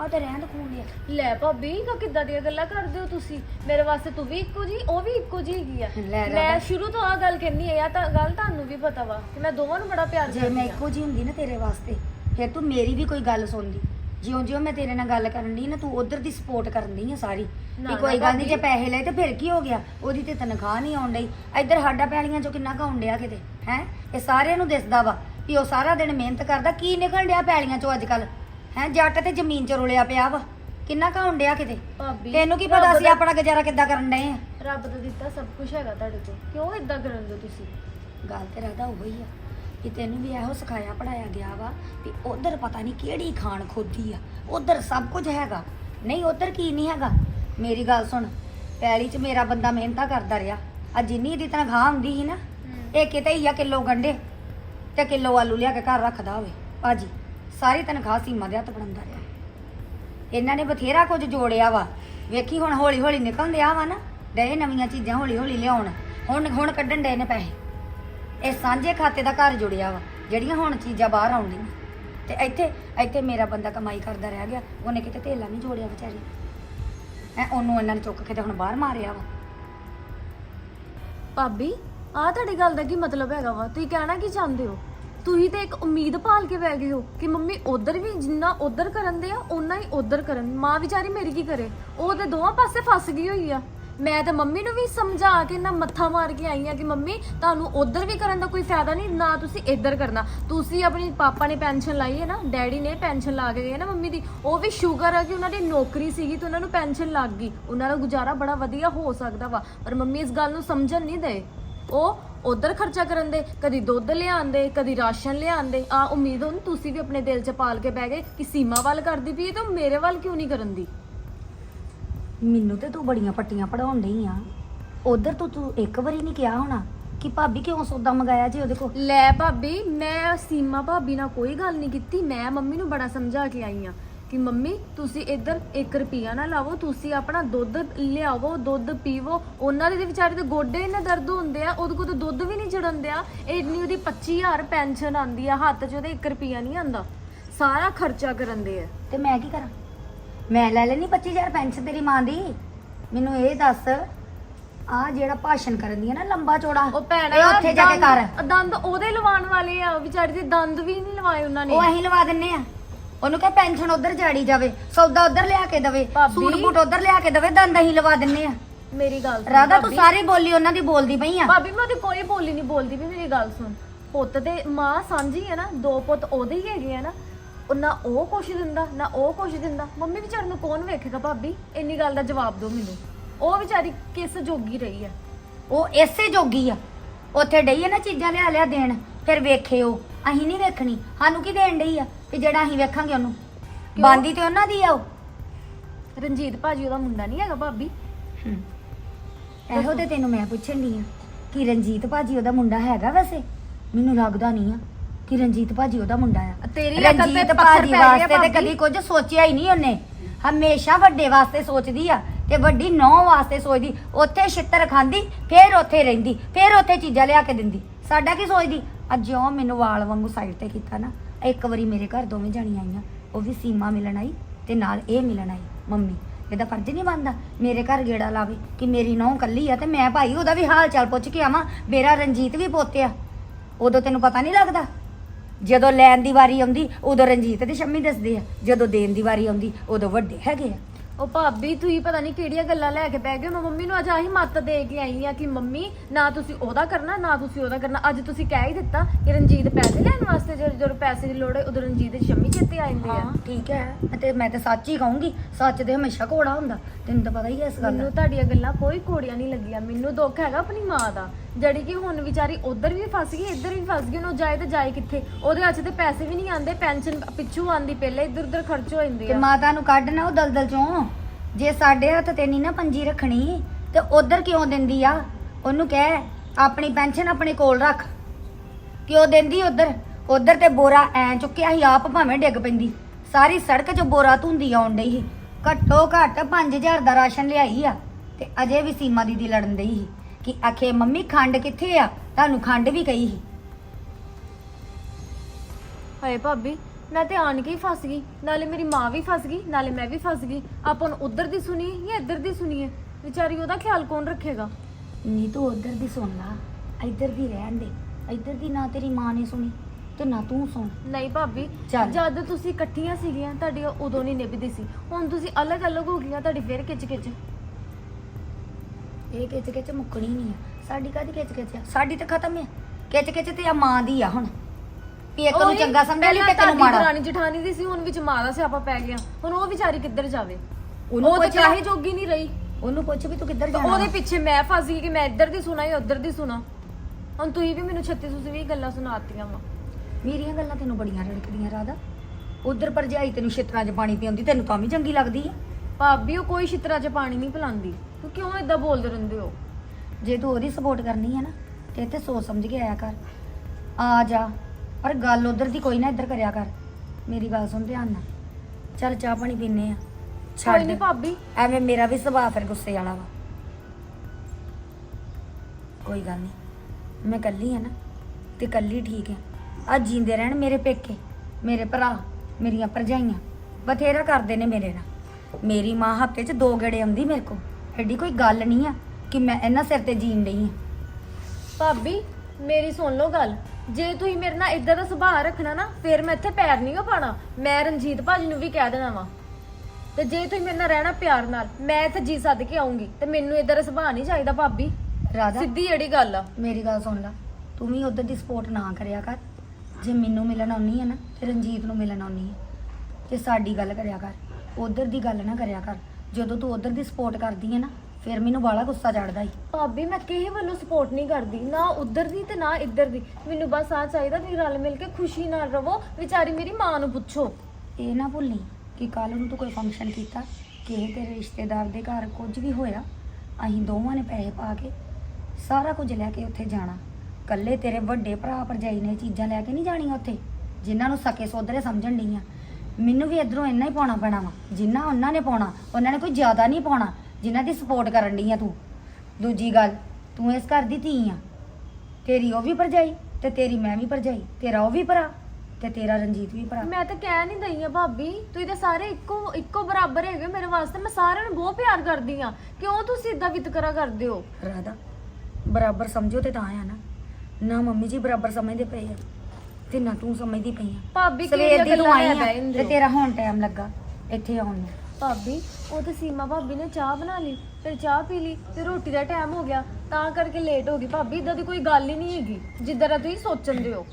D: ਆ ਤੇ ਰਹਿਣ ਖੂਨ ਲਿਆ
C: ਲੈ ਭਾਬੀ ਕਾ ਕਿੱਦਾਂ ਦੀਆਂ ਗੱਲਾਂ ਕਰਦੇ ਹੋ ਤੁਸੀਂ? ਮੇਰੇ ਵਾਸਤੇ ਤੂੰ ਵੀ ਇੱਕੋ ਜੀ ਉਹ ਵੀ ਇੱਕੋ ਜੀ ਹੈਗੀ ਆ।
D: ਲੈ ਰਾਧਾ।
C: ਮੈਂ ਸ਼ੁਰੂ ਤੋਂ ਆ ਗੱਲ ਕਹਿੰਨੀ ਆ ਤਾਂ ਗੱਲ ਤੁਹਾਨੂੰ ਵੀ ਪਤਾ ਵਾ ਕਿ ਮੈਂ ਦੋਵਾਂ ਨੂੰ ਬੜਾ ਪਿਆਰ
D: ਜੇ
C: ਕਰਦੀ
D: ਮੈਂ
C: ਆ।
D: ਇੱਕੋ ਜੀ ਹੁੰਦੀ ਨਾ ਤੇਰੇ ਵਾਸਤੇ ਫਿਰ ਤੂੰ ਮੇਰੀ ਵੀ ਕੋਈ ਗੱਲ ਸੁਣਦੀ। ਜਿਉਂ ਜਿਉਂ ਮੈਂ ਤੇਰੇ ਨਾਲ ਗੱਲ ਕਰਨ ਦੀ ਨਾ ਤੂੰ ਉਧਰ ਦੀ ਸਪੋਰਟ ਕਰਨ ਦੀ ਆ ਸਾਰੀ।
C: ਨਾ,
D: ਵੀ
C: ਨਾ
D: ਕੋਈ ਗੱਲ ਨਹੀਂ ਜੇ
C: ਭਾਬੀ।
D: ਪੈਸੇ ਲਏ ਤੇ ਫਿਰ ਕੀ ਹੋ ਗਿਆ? ਉਹਦੀ ਤੇ ਤਨਖਾਹ ਨਹੀਂ ਆਉਣ ਡਈ। ਇੱਧਰ ਸਾਡਾ ਪੈਲੀਆਂ ਚੋਂ ਕਿੰਨਾ ਕਾਉਣ ਡਿਆ ਕਿਤੇ ਹੈ? ਇਹ ਸਾਰਿਆਂ ਨੂੰ ਦਿਸਦਾ ਵਾ ਵੀ ਉਹ ਸਾਰਾ ਦਿਨ ਮਿਹਨਤ ਕਰਦਾ। ਕੀ ਨਿਕਲ ਡਿਆ ਪੈਲੀਆਂ ਚੋਂ ਅੱਜ ਕੱਲ ਹੈ ਜੱਟ ਤੇ ਜ਼ਮੀਨ 'ਚ ਰੁਲਿਆ ਪਿਆ ਵਾ। ਕਿੰਨਾ ਕਾਉਣ ਡਿਆ ਕਿਤੇ?
C: ਭਾਬੀ
D: ਤੈਨੂੰ ਕੀ ਪਤਾ
C: ਰੱਬ
D: ਸੀ
C: ਦਾ-
D: ਆਪਣਾ ਗੁਜ਼ਾਰਾ ਕਿੱਦਾਂ ਕਰਨ ਡਏ ਆ?
C: ਰੱਬ ਦਾ ਦਿੱਤਾ ਸਭ ਕੁਝ ਹੈਗਾ ਤੁਹਾਡੇ ਕੋਲ। ਕਿਉਂ ਇਦਾਂ ਕਰਨ ਦੋ ਤੁਸੀਂ?
D: ਗੱਲ ਤੇ ਰਹਦਾ ਉਹੀ ਆ ਕਿ ਤੈਨੂੰ ਵੀ ਇਹੋ ਸਿਖਾਇਆ ਪੜਾਇਆ ਗਿਆ ਵਾ ਵੀ ਉਧਰ ਪਤਾ ਨਹੀਂ ਕਿਹੜੀ ਖਾਣ ਖੋਦੀ ਆ ਉਧਰ ਸਭ ਕੁਝ ਹੈਗਾ। ਨਹੀਂ ਉਧਰ ਕੀ ਨਹੀਂ ਹੈਗਾ? ਮੇਰੀ ਗੱਲ ਸੁਣ ਪੈਲੀ 'ਚ ਮੇਰਾ ਬੰਦਾ ਮਿਹਨਤਾਂ ਕਰਦਾ ਰਿਹਾ। ਆ ਜਿੰਨੀ ਦੀ ਤਨਖਾਹ ਹੁੰਦੀ ਸੀ ਨਾ ਇਹ ਕਿਤੇ ਹੀ ਆ ਕਿਲੋ ਗੰਡੇ ਤੇ ਕਿਲੋ ਆਲੂ ਲਿਆ ਕੇ ਘਰ ਰੱਖਦਾ ਹੋਵੇ ਭਾਜੀ। ਸਾਰੀ ਤਨਖਾਹ ਸੀਮਾ ਦੇ ਹੱਥ ਫੜਾਉਂਦਾ ਰਿਹਾ। ਇਹਨਾਂ ਨੇ ਬਥੇਰਾ ਕੁਝ ਜੋੜਿਆ ਵਾ। ਵੇਖੀ ਹੁਣ ਹੌਲੀ ਹੌਲੀ ਨਿਕਲਦੇ ਆ ਵਾ ਨਾ ਡੇ ਨਵੀਆਂ ਚੀਜ਼ਾਂ ਹੌਲੀ ਹੌਲੀ ਲਿਆਉਣ। ਹੁਣ ਹੁਣ ਕੱਢਣ ਡੇ ਨੇ ਪੈਸੇ। ਇਹ ਸਾਂਝੇ ਖਾਤੇ ਦਾ ਘਰ ਜੁੜਿਆ ਵਾ, ਜਿਹੜੀਆਂ ਹੁਣ ਚੀਜ਼ਾਂ ਬਾਹਰ ਆਉਂਦੀਆਂ। ਤੇ ਇੱਥੇ ਇੱਥੇ ਮੇਰਾ ਬੰਦਾ ਕਮਾਈ ਕਰਦਾ ਰਹਿ ਗਿਆ, ਉਹਨੇ ਕਿਤੇ ਧੇਲਾ ਨਹੀਂ ਜੋੜਿਆ ਵਿਚਾਰੀ। ਐ ਉਹਨੂੰ ਇਹਨਾਂ ਨੇ ਚੁੱਕ ਕੇ ਤੇ ਹੁਣ ਬਾਹਰ ਮਾਰਿਆ ਵਾ।
C: ਭਾਬੀ, ਆਹ ਤੁਹਾਡੀ ਗੱਲ ਦਾ ਕੀ ਮਤਲਬ ਹੈਗਾ ਵਾ? ਤੁਸੀਂ ਕਹਿਣਾ ਕੀ ਚਾਹੁੰਦੇ ਹੋ? ਤੁਸੀਂ ਤੇ ਇੱਕ ਉਮੀਦ ਭਾਲ ਕੇ ਬਹਿ ਗਏ ਹੋ ਕਿ ਮੰਮੀ ਉਧਰ ਵੀ ਜਿੰਨਾ ਉਧਰ ਕਰਨ ਦੇ ਆ, ਓਨਾ ਹੀ ਉਧਰ ਕਰਨ। ਮਾਂ ਵਿਚਾਰੀ ਮੇਰੀ ਕੀ ਕਰੇ? ਉਹ ਤੇ ਦੋਵਾਂ ਪਾਸੇ ਫਸ ਗਈ ਹੋਈ ਆ। ਮੈਂ ਤਾਂ ਮੰਮੀ ਨੂੰ ਵੀ ਸਮਝਾ ਕੇ ਨਾ ਮੱਥਾ ਮਾਰ ਕੇ ਆਈ ਆ ਕਿ ਮੰਮੀ, ਤੁਹਾਨੂੰ ਉਧਰ ਵੀ ਕਰਨ ਦਾ ਕੋਈ ਫਾਇਦਾ ਨਹੀਂ, ਨਾ ਤੁਸੀਂ ਇੱਧਰ ਕਰਨਾ। ਤੁਸੀਂ ਆਪਣੀ ਪਾਪਾ ਨੇ ਪੈਨਸ਼ਨ ਲਾਈ ਹੈ ਨਾ, ਡੈਡੀ ਨੇ ਪੈਨਸ਼ਨ ਲਾ ਕੇ ਗਏ ਨਾ ਮੰਮੀ ਦੀ। ਉਹ ਵੀ ਸ਼ੂਗਰ ਆ ਕਿ ਉਹਨਾਂ ਦੀ ਨੌਕਰੀ ਸੀਗੀ ਤੇ ਉਹਨਾਂ ਨੂੰ ਪੈਨਸ਼ਨ ਲੱਗ ਗਈ। ਉਹਨਾਂ ਦਾ ਗੁਜ਼ਾਰਾ ਬੜਾ ਵਧੀਆ ਹੋ ਸਕਦਾ ਵਾ, ਪਰ ਮੰਮੀ ਇਸ ਗੱਲ ਨੂੰ ਸਮਝਣ ਨਹੀਂ ਦੇ। ਉਹ ਉਧਰ ਖਰਚਾ ਕਰਨ ਦੇ ਕਦੀ ਦੁੱਧ ਲਿਆਂਦੇ ਕਦੀ ਰਾਸ਼ਨ ਲਿਆਂਦੇ। ਆ ਉਮੀਦ ਹੁਣ ਤੁਸੀਂ ਵੀ ਆਪਣੇ ਦਿਲ 'ਚ ਪਾਲ ਕੇ ਬਹਿ ਗਏ ਕਿ ਸੀਮਾ ਵੱਲ ਕਰਦੀ ਪਈ ਹੈ ਤਾਂ ਮੇਰੇ ਵੱਲ ਕਿਉਂ ਨਹੀਂ ਕਰਨ ਦੀ?
D: ਮੈਨੂੰ ਤੇ ਤੂੰ ਬੜੀਆਂ ਪੱਟੀਆਂ ਪੜਾਉਣ ਡਈ ਆ। ਉਧਰ ਤੂੰ ਤੂੰ ਇੱਕ ਵਾਰੀ ਨਹੀਂ ਕਿਹਾ ਹੋਣਾ ਕਿ ਭਾਬੀ ਕਿਉਂ ਸੌਦਾ ਮੰਗਾਇਆ ਜੀ ਉਹਦੇ ਕੋਲ?
C: ਲੈ ਭਾਬੀ ਮੈਂ ਸੀਮਾ ਭਾਬੀ ਨਾਲ ਕੋਈ ਗੱਲ ਨਹੀਂ ਕੀਤੀ ਮੈਂ ਮੰਮੀ ਨੂੰ ਬੜਾ ਸਮਝਾ ਕੇ ਆਈ ਆ। ਕਿ ਮੰਮੀ ਤੁਸੀਂ ਇੱਧਰ 1 ਰੁਪਿਆ ਨਾ ਲਾਵੋ ਤੁਸੀਂ ਆਪਣਾ ਦੁੱਧ ਲਿਆਵੋ ਦੁੱਧ ਪੀਵੋ। ਉਹਨਾਂ ਦੇ ਵਿਚਾਰੇ ਦੇ ਗੋਡੇ ਇੰਨੇ ਦਰਦ ਹੁੰਦੇ ਆ ਉਹਦੇ ਕੋਲ ਤਾਂ ਦੁੱਧ ਵੀ ਨਹੀਂ ਚੜਨ ਦਿਆ ਇੰਨੀ ਉਹਦੀ 25000 ਪੈਨਸ਼ਨ ਆਂਦੀ ਆ ਹੱਥ 'ਚ ਉਹਦੇ 1 ਰੁਪਿਆ ਨਹੀਂ ਆਂਦਾ ਸਾਰਾ ਖਰਚਾ ਕਰਨ ਦੇ ਆ।
D: ਤੇ ਮੈਂ ਕੀ ਕਰਾਂ? ਮੈਂ ਲੈ ਲੈਣੀ 25000 ਪੈਨਸ਼ਨ ਤੇਰੀ ਮਾਂ ਦੀ। ਮੈਨੂੰ ਇਹ ਦੱਸ ਆ ਜਿਹੜਾ ਭਾਸ਼ਣ ਕਰਨ ਦੀ ਹੈ ਨਾ ਲੰਬਾ ਚੌੜਾ
C: ਉਹ ਭੈਣਾ
D: ਇਹ ਉੱਥੇ ਜਾ ਕੇ ਕਰ।
C: ਦੰਦ- ਦੰਦ ਉਹਦੇ ਲਵਾਉਣ ਵਾਲੇ ਆ ਵਿਚਾਰੀ ਦੇ ਦੰਦ ਵੀ ਨਹੀਂ ਲਵਾਏ ਉਹਨਾਂ ਨੇ।
D: ਉਹ ਅਸੀਂ ਲਵਾ ਦਿੰਨੇ ਆ। ਉਹਨੂੰ ਕਹ ਪੈਨਸ਼ਨ ਉਧਰ ਜਾੜੀ ਜਾਵੇ ਸੌਦਾ ਉਧਰ ਲਿਆ ਕੇ ਦਵੇ
C: ਭਾਬੀ।
D: ਸੂਟ ਬੂਟ ਉਧਰ ਲਿਆ ਕੇ ਦਵੇ ਦੰਦ ਅਸੀਂ ਲਵਾ ਦਿੰਨੇ ਆ।
C: ਮੇਰੀ ਗੱਲ ਸੁਣ
D: ਰਾਧਾ ਤੂੰ
C: ਭਾਬੀ।
D: ਸਾਰੀ ਬੋਲੀ ਉਹਨਾਂ ਦੀ ਬੋਲਦੀ ਪਈ ਆ।
C: ਭਾਬੀ ਮੈਂ ਤੇ ਕੋਈ ਬੋਲੀ ਨਹੀਂ ਬੋਲਦੀ ਵੀ ਮੇਰੀ ਗੱਲ ਸੁਣ। ਪੁੱਤ ਦੇ ਮਾਂ ਸਾਂਝੀ ਹੈ ਨਾ ਦੋ ਪੁੱਤ ਉਹਦੇ ਹੀ ਹੈਗੇ ਆ ਨਾ। ਉਹ ਨਾ ਉਹ ਕੁਛ ਦਿੰਦਾ ਨਾ ਉਹ ਕੁਛ ਦਿੰਦਾ। ਮੰਮੀ ਵਿਚਾਰ ਨੂੰ ਕੌਣ ਵੇਖੇਗਾ ਭਾਬੀ? ਇੰਨੀ ਗੱਲ ਦਾ ਜਵਾਬ ਦਿਓ ਮੈਨੂੰ। ਉਹ ਵਿਚਾਰੀ ਕਿਸ ਜੋਗੀ ਰਹੀ ਆ?
D: ਉਹ ਇਸੇ ਜੋਗੀ ਆ। ਉੱਥੇ ਡਈ ਆ ਨਾ ਚੀਜ਼ਾਂ ਲਿਆ ਲਿਆ ਦੇਣ ਫਿਰ ਵੇਖਿਓ। ਅਸੀਂ ਨਹੀਂ ਵੇਖਣੀ। ਸਾਨੂੰ ਕੀ ਦੇਣ ਡਈ ਆ ਵੀ ਜਿਹੜਾ ਅਸੀਂ ਵੇਖਾਂਗੇ ਉਹਨੂੰ? ਬਾਂਦੀ ਤੇ ਉਹਨਾਂ ਦੀ ਆ ਉਹ?
C: ਰਣਜੀਤ ਭਾਜੀ ਉਹਦਾ ਮੁੰਡਾ ਨਹੀਂ ਹੈਗਾ ਭਾਬੀ?
D: ਹਮ। ਇਹੋ ਤੇ ਤੈਨੂੰ ਮੈਂ ਪੁੱਛਣ ਦੀ ਆ ਕਿ ਰਣਜੀਤ ਭਾਜੀ ਉਹਦਾ ਮੁੰਡਾ ਹੈਗਾ ਵੈਸੇ? ਮੈਨੂੰ ਲੱਗਦਾ ਨਹੀਂ ਆ ਕਿ ਰਣਜੀਤ ਭਾਜੀ ਉਹਦਾ ਮੁੰਡਾ ਆ।
C: ਤੇਰੀ ਅਕਲ ਤੇ
D: ਰਣਜੀਤ
C: ਪੱਥਰ
D: ਭਾਜੀ
C: ਪੈ
D: ਵਾਸਤੇ ਤੇ
C: ਭਾਬੀ।
D: ਕਦੀ ਕੁਝ ਸੋਚਿਆ ਹੀ ਨਹੀਂ ਉਹਨੇ। ਹਮੇਸ਼ਾ ਵੱਡੇ ਵਾਸਤੇ ਸੋਚਦੀ ਆ ਤੇ ਵੱਡੀ ਨੌ ਵਾਸਤੇ ਸੋਚਦੀ। ਉੱਥੇ ਛਿੱਤਰ ਖਾਂਦੀ ਫੇਰ ਉੱਥੇ ਰਹਿੰਦੀ ਫੇਰ ਉੱਥੇ ਚੀਜ਼ਾਂ ਲਿਆ ਕੇ ਦਿੰਦੀ। ਸਾਡਾ ਕੀ ਸੋਚਦੀ? ਅੱਜ ਜਿਉਂ ਮੈਨੂੰ ਵਾਲ ਵਾਂਗੂ ਸਾਈਡ ਤੇ ਕੀਤਾ ਨਾ, ਇੱਕ ਵਾਰੀ ਮੇਰੇ ਘਰ ਦੋਵੇਂ ਜਾਣੀਆਂ ਆਈਆਂ, ਉਹ ਵੀ ਸੀਮਾ ਮਿਲਣ ਆਈ ਤੇ ਨਾਲ ਇਹ ਮਿਲਣ ਆਈ, ਮੰਮੀ। ਇਹਦਾ ਫਰਜ਼ ਨਹੀਂ ਬਣਦਾ ਮੇਰੇ ਘਰ ਗੇੜਾ ਲਾਵੇ ਕਿ ਮੇਰੀ ਨੌ ਕੱਲੀ ਆ ਤੇ ਮੈਂ ਭਾਈ ਉਹਦਾ ਵੀ ਹਾਲ ਚਾਲ ਪੁੱਛ ਕੇ ਆਵਾਂ, ਮੇਰਾ ਰਣਜੀਤ ਵੀ ਪੋਤਿਆ ਉਦੋਂ ਤੈਨੂੰ ਪਤਾ ਨਹੀਂ ਲੱਗਦਾ? ਜਦੋਂ ਲੈਣ ਦੀ ਵਾਰੀ ਆਉਂਦੀ, ਉਦੋਂ ਰਣਜੀਤ ਤੇ ਸ਼ੰਮੀ ਦੱਸਦੇ ਆ, ਜਦੋਂ ਦੇਣ ਦੀ ਵਾਰੀ ਆਉਂਦੀ, ਉਦੋਂ ਵੱਡੇ ਹੈਗੇ ਆ।
C: ਉਹ ਭਾਬੀ ਤੁਸੀਂ ਪਤਾ ਨਹੀਂ ਕਿਹੜੀਆਂ ਗੱਲਾਂ ਲੈ ਕੇ ਪੈ ਗਏ ਮੈਂ ਮੰਮੀ ਨੂੰ ਅੱਜ ਆਹੀ ਮੱਤ ਦੇ ਕੇ ਆਈ ਆ ਕਿ ਮੰਮੀ ਨਾ ਤੁਸੀਂ ਉਹਦਾ ਕਰਨਾ ਨਾ ਤੁਸੀਂ ਉਹਦਾ ਕਰਨਾ। ਅੱਜ ਤੁਸੀਂ ਕਹਿ ਹੀ ਦਿੱਤਾ ਕਿ ਰਣਜੀਤ ਪੈਸੇ ਲੈਣ ਵਾਸਤੇ ਜਦੋਂ ਜਦੋਂ ਪੈਸੇ ਦੀ ਲੋੜ ਹੈ ਉਦੋਂ ਰਣਜੀਤ ਦੇ ਸ਼ੰਮੀ ਚੇਤੇ ਆ ਜਾਂਦੇ ਆ।
D: ਹਾਂ ਠੀਕ ਹੈ। ਤੇ ਮੈਂ ਤੇ ਸੱਚ ਹੀ ਕਹੂੰਗੀ ਸੱਚ ਤੇ ਹਮੇਸ਼ਾ ਘੋੜਾ ਹੁੰਦਾ। ਤੈਨੂੰ ਤਾਂ ਪਤਾ ਹੀ ਹੈ ਇਸ ਗੱਲ ਦਾ।
C: ਮੈਨੂੰ ਤੁਹਾਡੀਆਂ ਗੱਲਾਂ ਕੋਈ ਕੋੜੀਆਂ ਨਹੀਂ ਲੱਗੀਆਂ। ਮੈਨੂੰ ਦੁੱਖ ਹੈਗਾ ਆਪਣੀ ਮਾਂ ਦਾ। ਜਿਹੜੀ ਕਿ ਹੁਣ ਵਿਚਾਰੀ ਉਧਰ ਵੀ ਫਸ ਗਈ ਇੱਧਰ ਵੀ ਫਸ ਗਈ ਉਹਨੂੰ ਜਾਏ ਤੇ ਜਾਏ ਕਿੱਥੇ? ਉਹਦੇ ਹੱਥ ਤੇ ਪੈਸੇ ਵੀ ਨਹੀਂ ਆਉਂਦੇ ਪੈਨਸ਼ਨ ਪਿੱਛੂ ਆਂਦੀ ਪਹਿਲੇ ਇੱਧਰ ਉੱਧਰ ਖਰਚ ਹੋ ਜਾਂਦੇ
D: ਤੇ
C: ਆ।
D: ਮਾਤਾ ਨੂੰ ਕੱਢ ਨਾ ਉਹ ਦਲਦਲ ਚੋਂ। ਜੇ ਸਾਡੇ ਹੱਥ ਤੇ ਨਹੀਂ ਨਾ ਪੰਜੀ ਰੱਖਣੀ ਤੇ ਉਧਰ ਕਿਉਂ ਦਿੰਦੀ ਆ? ਉਹਨੂੰ ਕਹਿ ਆਪਣੀ ਪੈਨਸ਼ਨ ਆਪਣੇ ਕੋਲ ਰੱਖ। ਕਿਉਂ ਦਿੰਦੀ ਉਧਰ? ਉਧਰ ਤੇ ਬੋਰਾ ਐ ਚੁੱਕਿਆ ਸੀ ਆਪ ਭਾਵੇਂ ਡਿੱਗ ਪੈਂਦੀ। ਸਾਰੀ ਸੜਕ 'ਚ ਬੋਰਾ ਧੁੰਦੀ ਆਉਣ ਡਈ ਸੀ। ਘੱਟੋ ਘੱਟ 5000 ਦਾ ਰਾਸ਼ਨ ਲਿਆਈ ਆ ਤੇ ਅਜੇ ਵੀ ਸੀਮਾ ਦੀਦੀ ਲੜਨ ਡਈ ਸੀ। ਕਿ ਆਖੇ ਮੰਮੀ ਖੰਡ ਕਿੱਥੇ ਆ? ਤੁਹਾਨੂੰ ਖੰਡ ਵੀ ਕਹੀ ਸੀ।
C: ਹਾਏ ਭਾਬੀ ਮੈਂ ਤੇ ਆਣ ਕੇ ਹੀ ਫਸ ਗਈ। ਨਾਲੇ ਮੇਰੀ ਮਾਂ ਵੀ ਫਸ ਗਈ ਨਾਲੇ ਮੈਂ ਵੀ ਫਸ ਗਈ। ਆਪਾਂ ਨੂੰ ਉਧਰ ਦੀ ਸੁਣੀ ਜਾਂ ਇੱਧਰ ਦੀ ਸੁਣੀਏ ਵਿਚਾਰੀ ਉਹਦਾ ਖਿਆਲ ਕੌਣ ਰੱਖੇਗਾ?
D: ਨੀ ਤੂੰ ਉਧਰ ਦੀ ਸੁਣ ਲਾ। ਇੱਧਰ ਦੀ ਰਹਿਣ ਦੇ। ਇੱਧਰ ਦੀ ਨਾ ਤੇਰੀ ਮਾਂ ਨੇ ਸੁਣੀ ਤੇ ਨਾ ਤੂੰ ਸੁਣ।
C: ਨਹੀਂ ਭਾਬੀ
D: ਚੱਲ।
C: ਜਦ ਤੁਸੀਂ ਇਕੱਠੀਆਂ ਸੀਗੀਆਂ ਤੁਹਾਡੀ ਉਦੋਂ ਨਹੀਂ ਨਿਭਦੀ ਸੀ। ਹੁਣ ਤੁਸੀਂ ਅਲੱਗ-ਅਲੱਗ ਹੋ ਗਈਆਂ ਤੁਹਾਡੀ ਫੇਰ ਖਿੱਚ-ਖਿੱਚ।
D: ਇਹ ਕਿਚ ਕਿਚ ਮੁੱਕਣੀ ਨਹੀਂ ਆ। ਸਾਡੀ ਕਾਦੀ ਕਿਚ ਕਿਚ ਆ? ਸਾਡੀ ਤਾਂ ਖਤਮ ਆ। ਕਿਚ ਕਿਚ ਤੇ ਆ ਮਾਂ ਦੀ ਆ ਹੁਣ। ਵੀ ਇੱਕ ਨੂੰ
C: ਉਹੀ
D: ਚੰਗਾ ਸਮਝਿਆ ਲਈ ਤੇ
C: ਪਹਿਲਾਂ
D: ਤੈਨੂੰ ਮਾੜਾ।
C: ਦਰਾਣੀ ਜਠਾਣੀ ਦੀ ਸੀ ਹੁਣ ਵਿੱਚ ਮਾਂ ਦਾ ਸਿਆਪਾ ਪੈ ਗਿਆ। ਹੁਣ ਉਹ ਵਿਚਾਰੀ ਕਿੱਧਰ ਜਾਵੇ?
D: ਉਹਨੂੰ
C: ਉਹ ਤਾਂ
D: ਪੁੱਛ
C: ਚਾਹੇ ਜੋਗੀ ਨਹੀਂ ਰਹੀ।
D: ਉਹਨੂੰ ਪੁੱਛ ਵੀ ਤੂੰ ਕਿੱਧਰ
C: ਤੇ
D: ਜਾਣਾ
C: ਉਹਦੇ? ਪਿੱਛੇ ਮੈਂ ਫਸ ਗਈ ਕਿ ਮੈਂ ਇੱਧਰ ਦੀ ਸੁਣਾ ਜਾਂ ਉੱਧਰ ਦੀ ਸੁਣਾ। ਹੁਣ ਤੁਸੀਂ ਵੀ ਮੈਨੂੰ 36 ਤੁਸੀਂ ਵੀ ਗੱਲਾਂ ਸੁਣਾਤੀਆਂ ਵਾ।
D: ਮੇਰੀਆਂ ਗੱਲਾਂ ਤੈਨੂੰ ਬੜੀਆਂ ਰੜਕਦੀਆਂ ਰਾਦਾ ਉਧਰ ਭਰਜਾਈ ਤੈਨੂੰ ਛਿੱਤਰਾਂ 'ਚ ਪਾਣੀ ਪਿਆਉਂਦੀ ਤੈਨੂੰ ਤਾਂ ਵੀ ਚੰਗੀ ਲੱਗਦੀ ਆ।
C: ਭਾਬੀ ਉਹ ਕੋਈ ਛਿੱਤਰਾ 'ਚ ਪਾਣੀ ਨਹੀਂ ਪਿਲਾਉਂਦੀ। ਤੂੰ ਕਿਉਂ ਇਦਾਂ ਬੋਲਦੇ ਰਹਿੰਦੇ ਹੋ?
D: ਜੇ ਤੂੰ ਉਹਦੀ ਸਪੋਰਟ ਕਰਨੀ ਹੈ ਨਾ ਤੇ ਇੱਥੇ ਸੋਚ ਸਮਝ ਕੇ ਆਇਆ ਕਰ। ਆ ਜਾ ਪਰ ਗੱਲ ਉਧਰ ਦੀ ਕੋਈ ਨਾ ਇੱਧਰ ਕਰਿਆ ਕਰ। ਮੇਰੀ ਗੱਲ ਸੁਣ ਧਿਆਨ ਨਾਲ। ਚੱਲ ਚਾਹ ਪਾਣੀ ਪੀਨੇ ਆ
C: ਕੋਈ
D: ਛੱਡ।
C: ਨਹੀਂ ਭਾਬੀ।
D: ਐਵੇਂ ਮੇਰਾ ਵੀ ਸੁਭਾਅ ਫਿਰ ਗੁੱਸੇ ਵਾਲਾ ਵਾ। ਕੋਈ ਗੱਲ ਨਹੀਂ। ਮੈਂ ਕੱਲੀ ਆ ਨਾ ਤੇ ਕੱਲੀ ਠੀਕ ਹੈ। ਆ ਜੀਂਦੇ ਰਹਿਣ ਮੇਰੇ ਪੇਕੇ ਮੇਰੇ ਭਰਾ ਮੇਰੀਆਂ ਭਰਜਾਈਆਂ। ਬਥੇਰਾ ਕਰਦੇ ਨੇ ਮੇਰੇ ਨਾਲ। ਮੇਰੀ ਮਾਂ ਹਫ਼ਤੇ 'ਚ ਦੋ ਗੇੜੇ ਆਉਂਦੀ ਮੇਰੇ ਕੋ ਐਡੀ ਕੋਈ ਗੱਲ ਨਹੀਂ ਆ ਕਿ ਮੈਂ ਇਹਨਾਂ ਸਿਰ ਤੇ ਜੀਣ ਡਈ ਆ।
C: ਭਾਬੀ ਮੇਰੀ ਸੁਣ ਲਓ ਗੱਲ। ਜੇ ਤੁਸੀਂ ਮੇਰੇ ਨਾਲ ਇਦਾਂ ਦਾ ਸੁਭਾਅ ਰੱਖਣਾ ਨਾ ਫਿਰ ਮੈਂ ਇੱਥੇ ਪੈਰ ਨਹੀਂ ਪਾਣਾ ਮੈਂ ਰਣਜੀਤ ਭਾਜੀ ਨੂੰ ਵੀ ਕਹਿ ਦੇਣਾ ਵਾ। ਤੇ ਜੇ ਤੁਸੀਂ ਮੇਰੇ ਨਾਲ ਰਹਿਣਾ ਪਿਆਰ ਨਾਲ ਮੈਂ ਇੱਥੇ ਜੀ ਸੱਦ ਕੇ ਆਉਂਗੀ। ਤੇ ਮੈਨੂੰ ਇਦਾਂ ਦਾ ਸੁਭਾਅ ਨਹੀਂ ਚਾਹੀਦਾ ਭਾਬੀ।
D: ਰਾਧਾ
C: ਸਿੱਧੀ ਜਿਹੜੀ ਗੱਲ ਆ।
D: ਮੇਰੀ ਗੱਲ ਸੁਣ ਲੈ। ਤੂੰ ਵੀ ਉਧਰ ਦੀ ਸਪੋਰਟ ਨਾ ਕਰਿਆ ਕਰ। ਜੇ ਮੈਨੂੰ ਮਿਲਣ ਆਉਣੀ ਹੈ ਨਾ ਤੇ ਰਣਜੀਤ ਨੂੰ ਮਿਲਣ ਆਉਣੀ ਹੈ ਤੇ ਸਾਡੀ ਗੱਲ ਕਰਿਆ ਕਰ। ਉਧਰ ਦੀ ਗੱਲ ਨਾ ਕਰਿਆ ਕਰ। ਜਦੋਂ ਤੂੰ ਉਧਰ ਦੀ ਸਪੋਰਟ ਕਰਦੀ ਹੈ ਨਾ ਫਿਰ ਮੈਨੂੰ ਬਾਲਾ ਗੁੱਸਾ ਚੜਦਾ ਈ।
C: ਭਾਬੀ ਮੈਂ ਕਿਸੇ ਵੱਲੋਂ ਸਪੋਰਟ ਨਹੀਂ ਕਰਦੀ। ਨਾ ਉਧਰ ਦੀ ਤੇ ਨਾ ਇੱਧਰ ਦੀ। ਮੈਨੂੰ ਬਸ ਆ ਚਾਹੀਦਾ ਕਿ ਰਲ ਮਿਲ ਕੇ ਖੁਸ਼ੀ ਨਾਲ ਰਵੋ। ਵਿਚਾਰੀ ਮੇਰੀ ਮਾਂ ਨੂੰ ਪੁੱਛੋ।
D: ਇਹ ਨਾ ਭੁੱਲੀ ਕਿ ਕੱਲ ਨੂੰ ਤੂੰ ਕੋਈ ਫੰਕਸ਼ਨ ਕੀਤਾ ਕਿਸੇ ਤੇਰੇ ਰਿਸ਼ਤੇਦਾਰ ਦੇ ਘਰ ਕੁਝ ਵੀ ਹੋਇਆ ਅਸੀਂ ਦੋਵਾਂ ਨੇ ਪੈਸੇ ਪਾ ਕੇ ਸਾਰਾ ਕੁਝ ਲੈ ਕੇ ਉੱਥੇ ਜਾਣਾ। ਕੱਲੇ ਤੇਰੇ ਵੱਡੇ ਭਰਾ ਭਰਜਾਈ ਨੇ ਚੀਜ਼ਾਂ ਲੈ ਕੇ ਨਹੀਂ ਜਾਣੀਆਂ ਉੱਥੇ ਜਿਨ੍ਹਾਂ ਨੂੰ ਸਕੇ ਸੋਦਰੇ ਸਮਝਣ ਡੀਆਂ ਮੈਨੂੰ ਵੀ ਇਧਰੋਂ ਇੰਨਾ ਹੀ ਪਾਉਣਾ ਪੈਣਾ ਵਾ ਜਿੰਨਾ ਉਹਨਾਂ ਨੇ ਪਾਉਣਾ ਉਹਨਾਂ ਨੇ ਕੋਈ ਜ਼ਿਆਦਾ ਨਹੀਂ ਪਾਉਣਾ ਜਿਨ੍ਹਾਂ ਦੀ ਸਪੋਰਟ ਕਰਨ ਡਈ ਆ ਤੂੰ। ਦੂਜੀ ਗੱਲ ਤੂੰ ਇਸ ਘਰ ਦੀ ਧੀ ਆ। ਤੇਰੀ ਉਹ ਵੀ ਭਰਜਾਈ ਤੇ ਤੇਰੀ ਮੈਂ ਵੀ ਭਰਜਾਈ ਤੇਰਾ ਉਹ ਵੀ ਭਰਾ ਤੇ ਤੇਰਾ ਰਣਜੀਤ ਵੀ ਭਰਾ।
C: ਮੈਂ ਤਾਂ ਕਹਿ ਨਹੀਂ ਦਈ ਆ ਭਾਬੀ ਤੁਸੀਂ ਤਾਂ ਸਾਰੇ ਇੱਕੋ ਇੱਕੋ ਬਰਾਬਰ ਹੈਗੇ ਮੇਰੇ ਵਾਸਤੇ ਮੈਂ ਸਾਰਿਆਂ ਨੂੰ ਬਹੁਤ ਪਿਆਰ ਕਰਦੀ ਆ। ਕਿਉਂ ਤੁਸੀਂ ਇਦਾਂ ਵਿਤਕਰਾ ਕਰਦੇ ਹੋ?
D: ਰਾਧਾ ਬਰਾਬਰ ਸਮਝੋ ਤੇ ਤਾਂ ਆ ਨਾ। ਨਾ ਮੰਮੀ ਜੀ ਬਰਾਬਰ ਸਮਝਦੇ ਪਏ ਆ। ਤੇ ਨਾ ਤੂੰ ਸਮਝਦੀ ਪਈ ਆ।
C: ਭਾਬੀ
D: ਸਵੇਰ ਦੀ ਤੂੰ ਆਈ ਆ ਤੇ ਤੇਰਾ ਹੁਣ ਟਾਈਮ ਲੱਗਾ ਇੱਥੇ ਆਉਣ ਨੂੰ।
C: ਭਾਬੀ ਉਹ ਤਾਂ ਸੀਮਾ ਭਾਬੀ ਨੇ ਚਾਹ ਬਣਾ ਲਈ ਫਿਰ ਚਾਹ ਪੀ ਲਈ ਤੇ ਰੋਟੀ ਦਾ ਟਾਈਮ ਹੋ ਗਿਆ। ਤਾਂ ਕਰਕੇ ਲੇਟ ਹੋ ਗਈ। ਭਾਬੀ ਇਦਾਂ ਦੀ ਕੋਈ ਗੱਲ ਹੀ ਨਹੀਂ ਹੈਗੀ ਜਿੱਦਾਂ ਦਾ ਤੁਸੀਂ ਸੋਚਣਦੇ ਹੋ।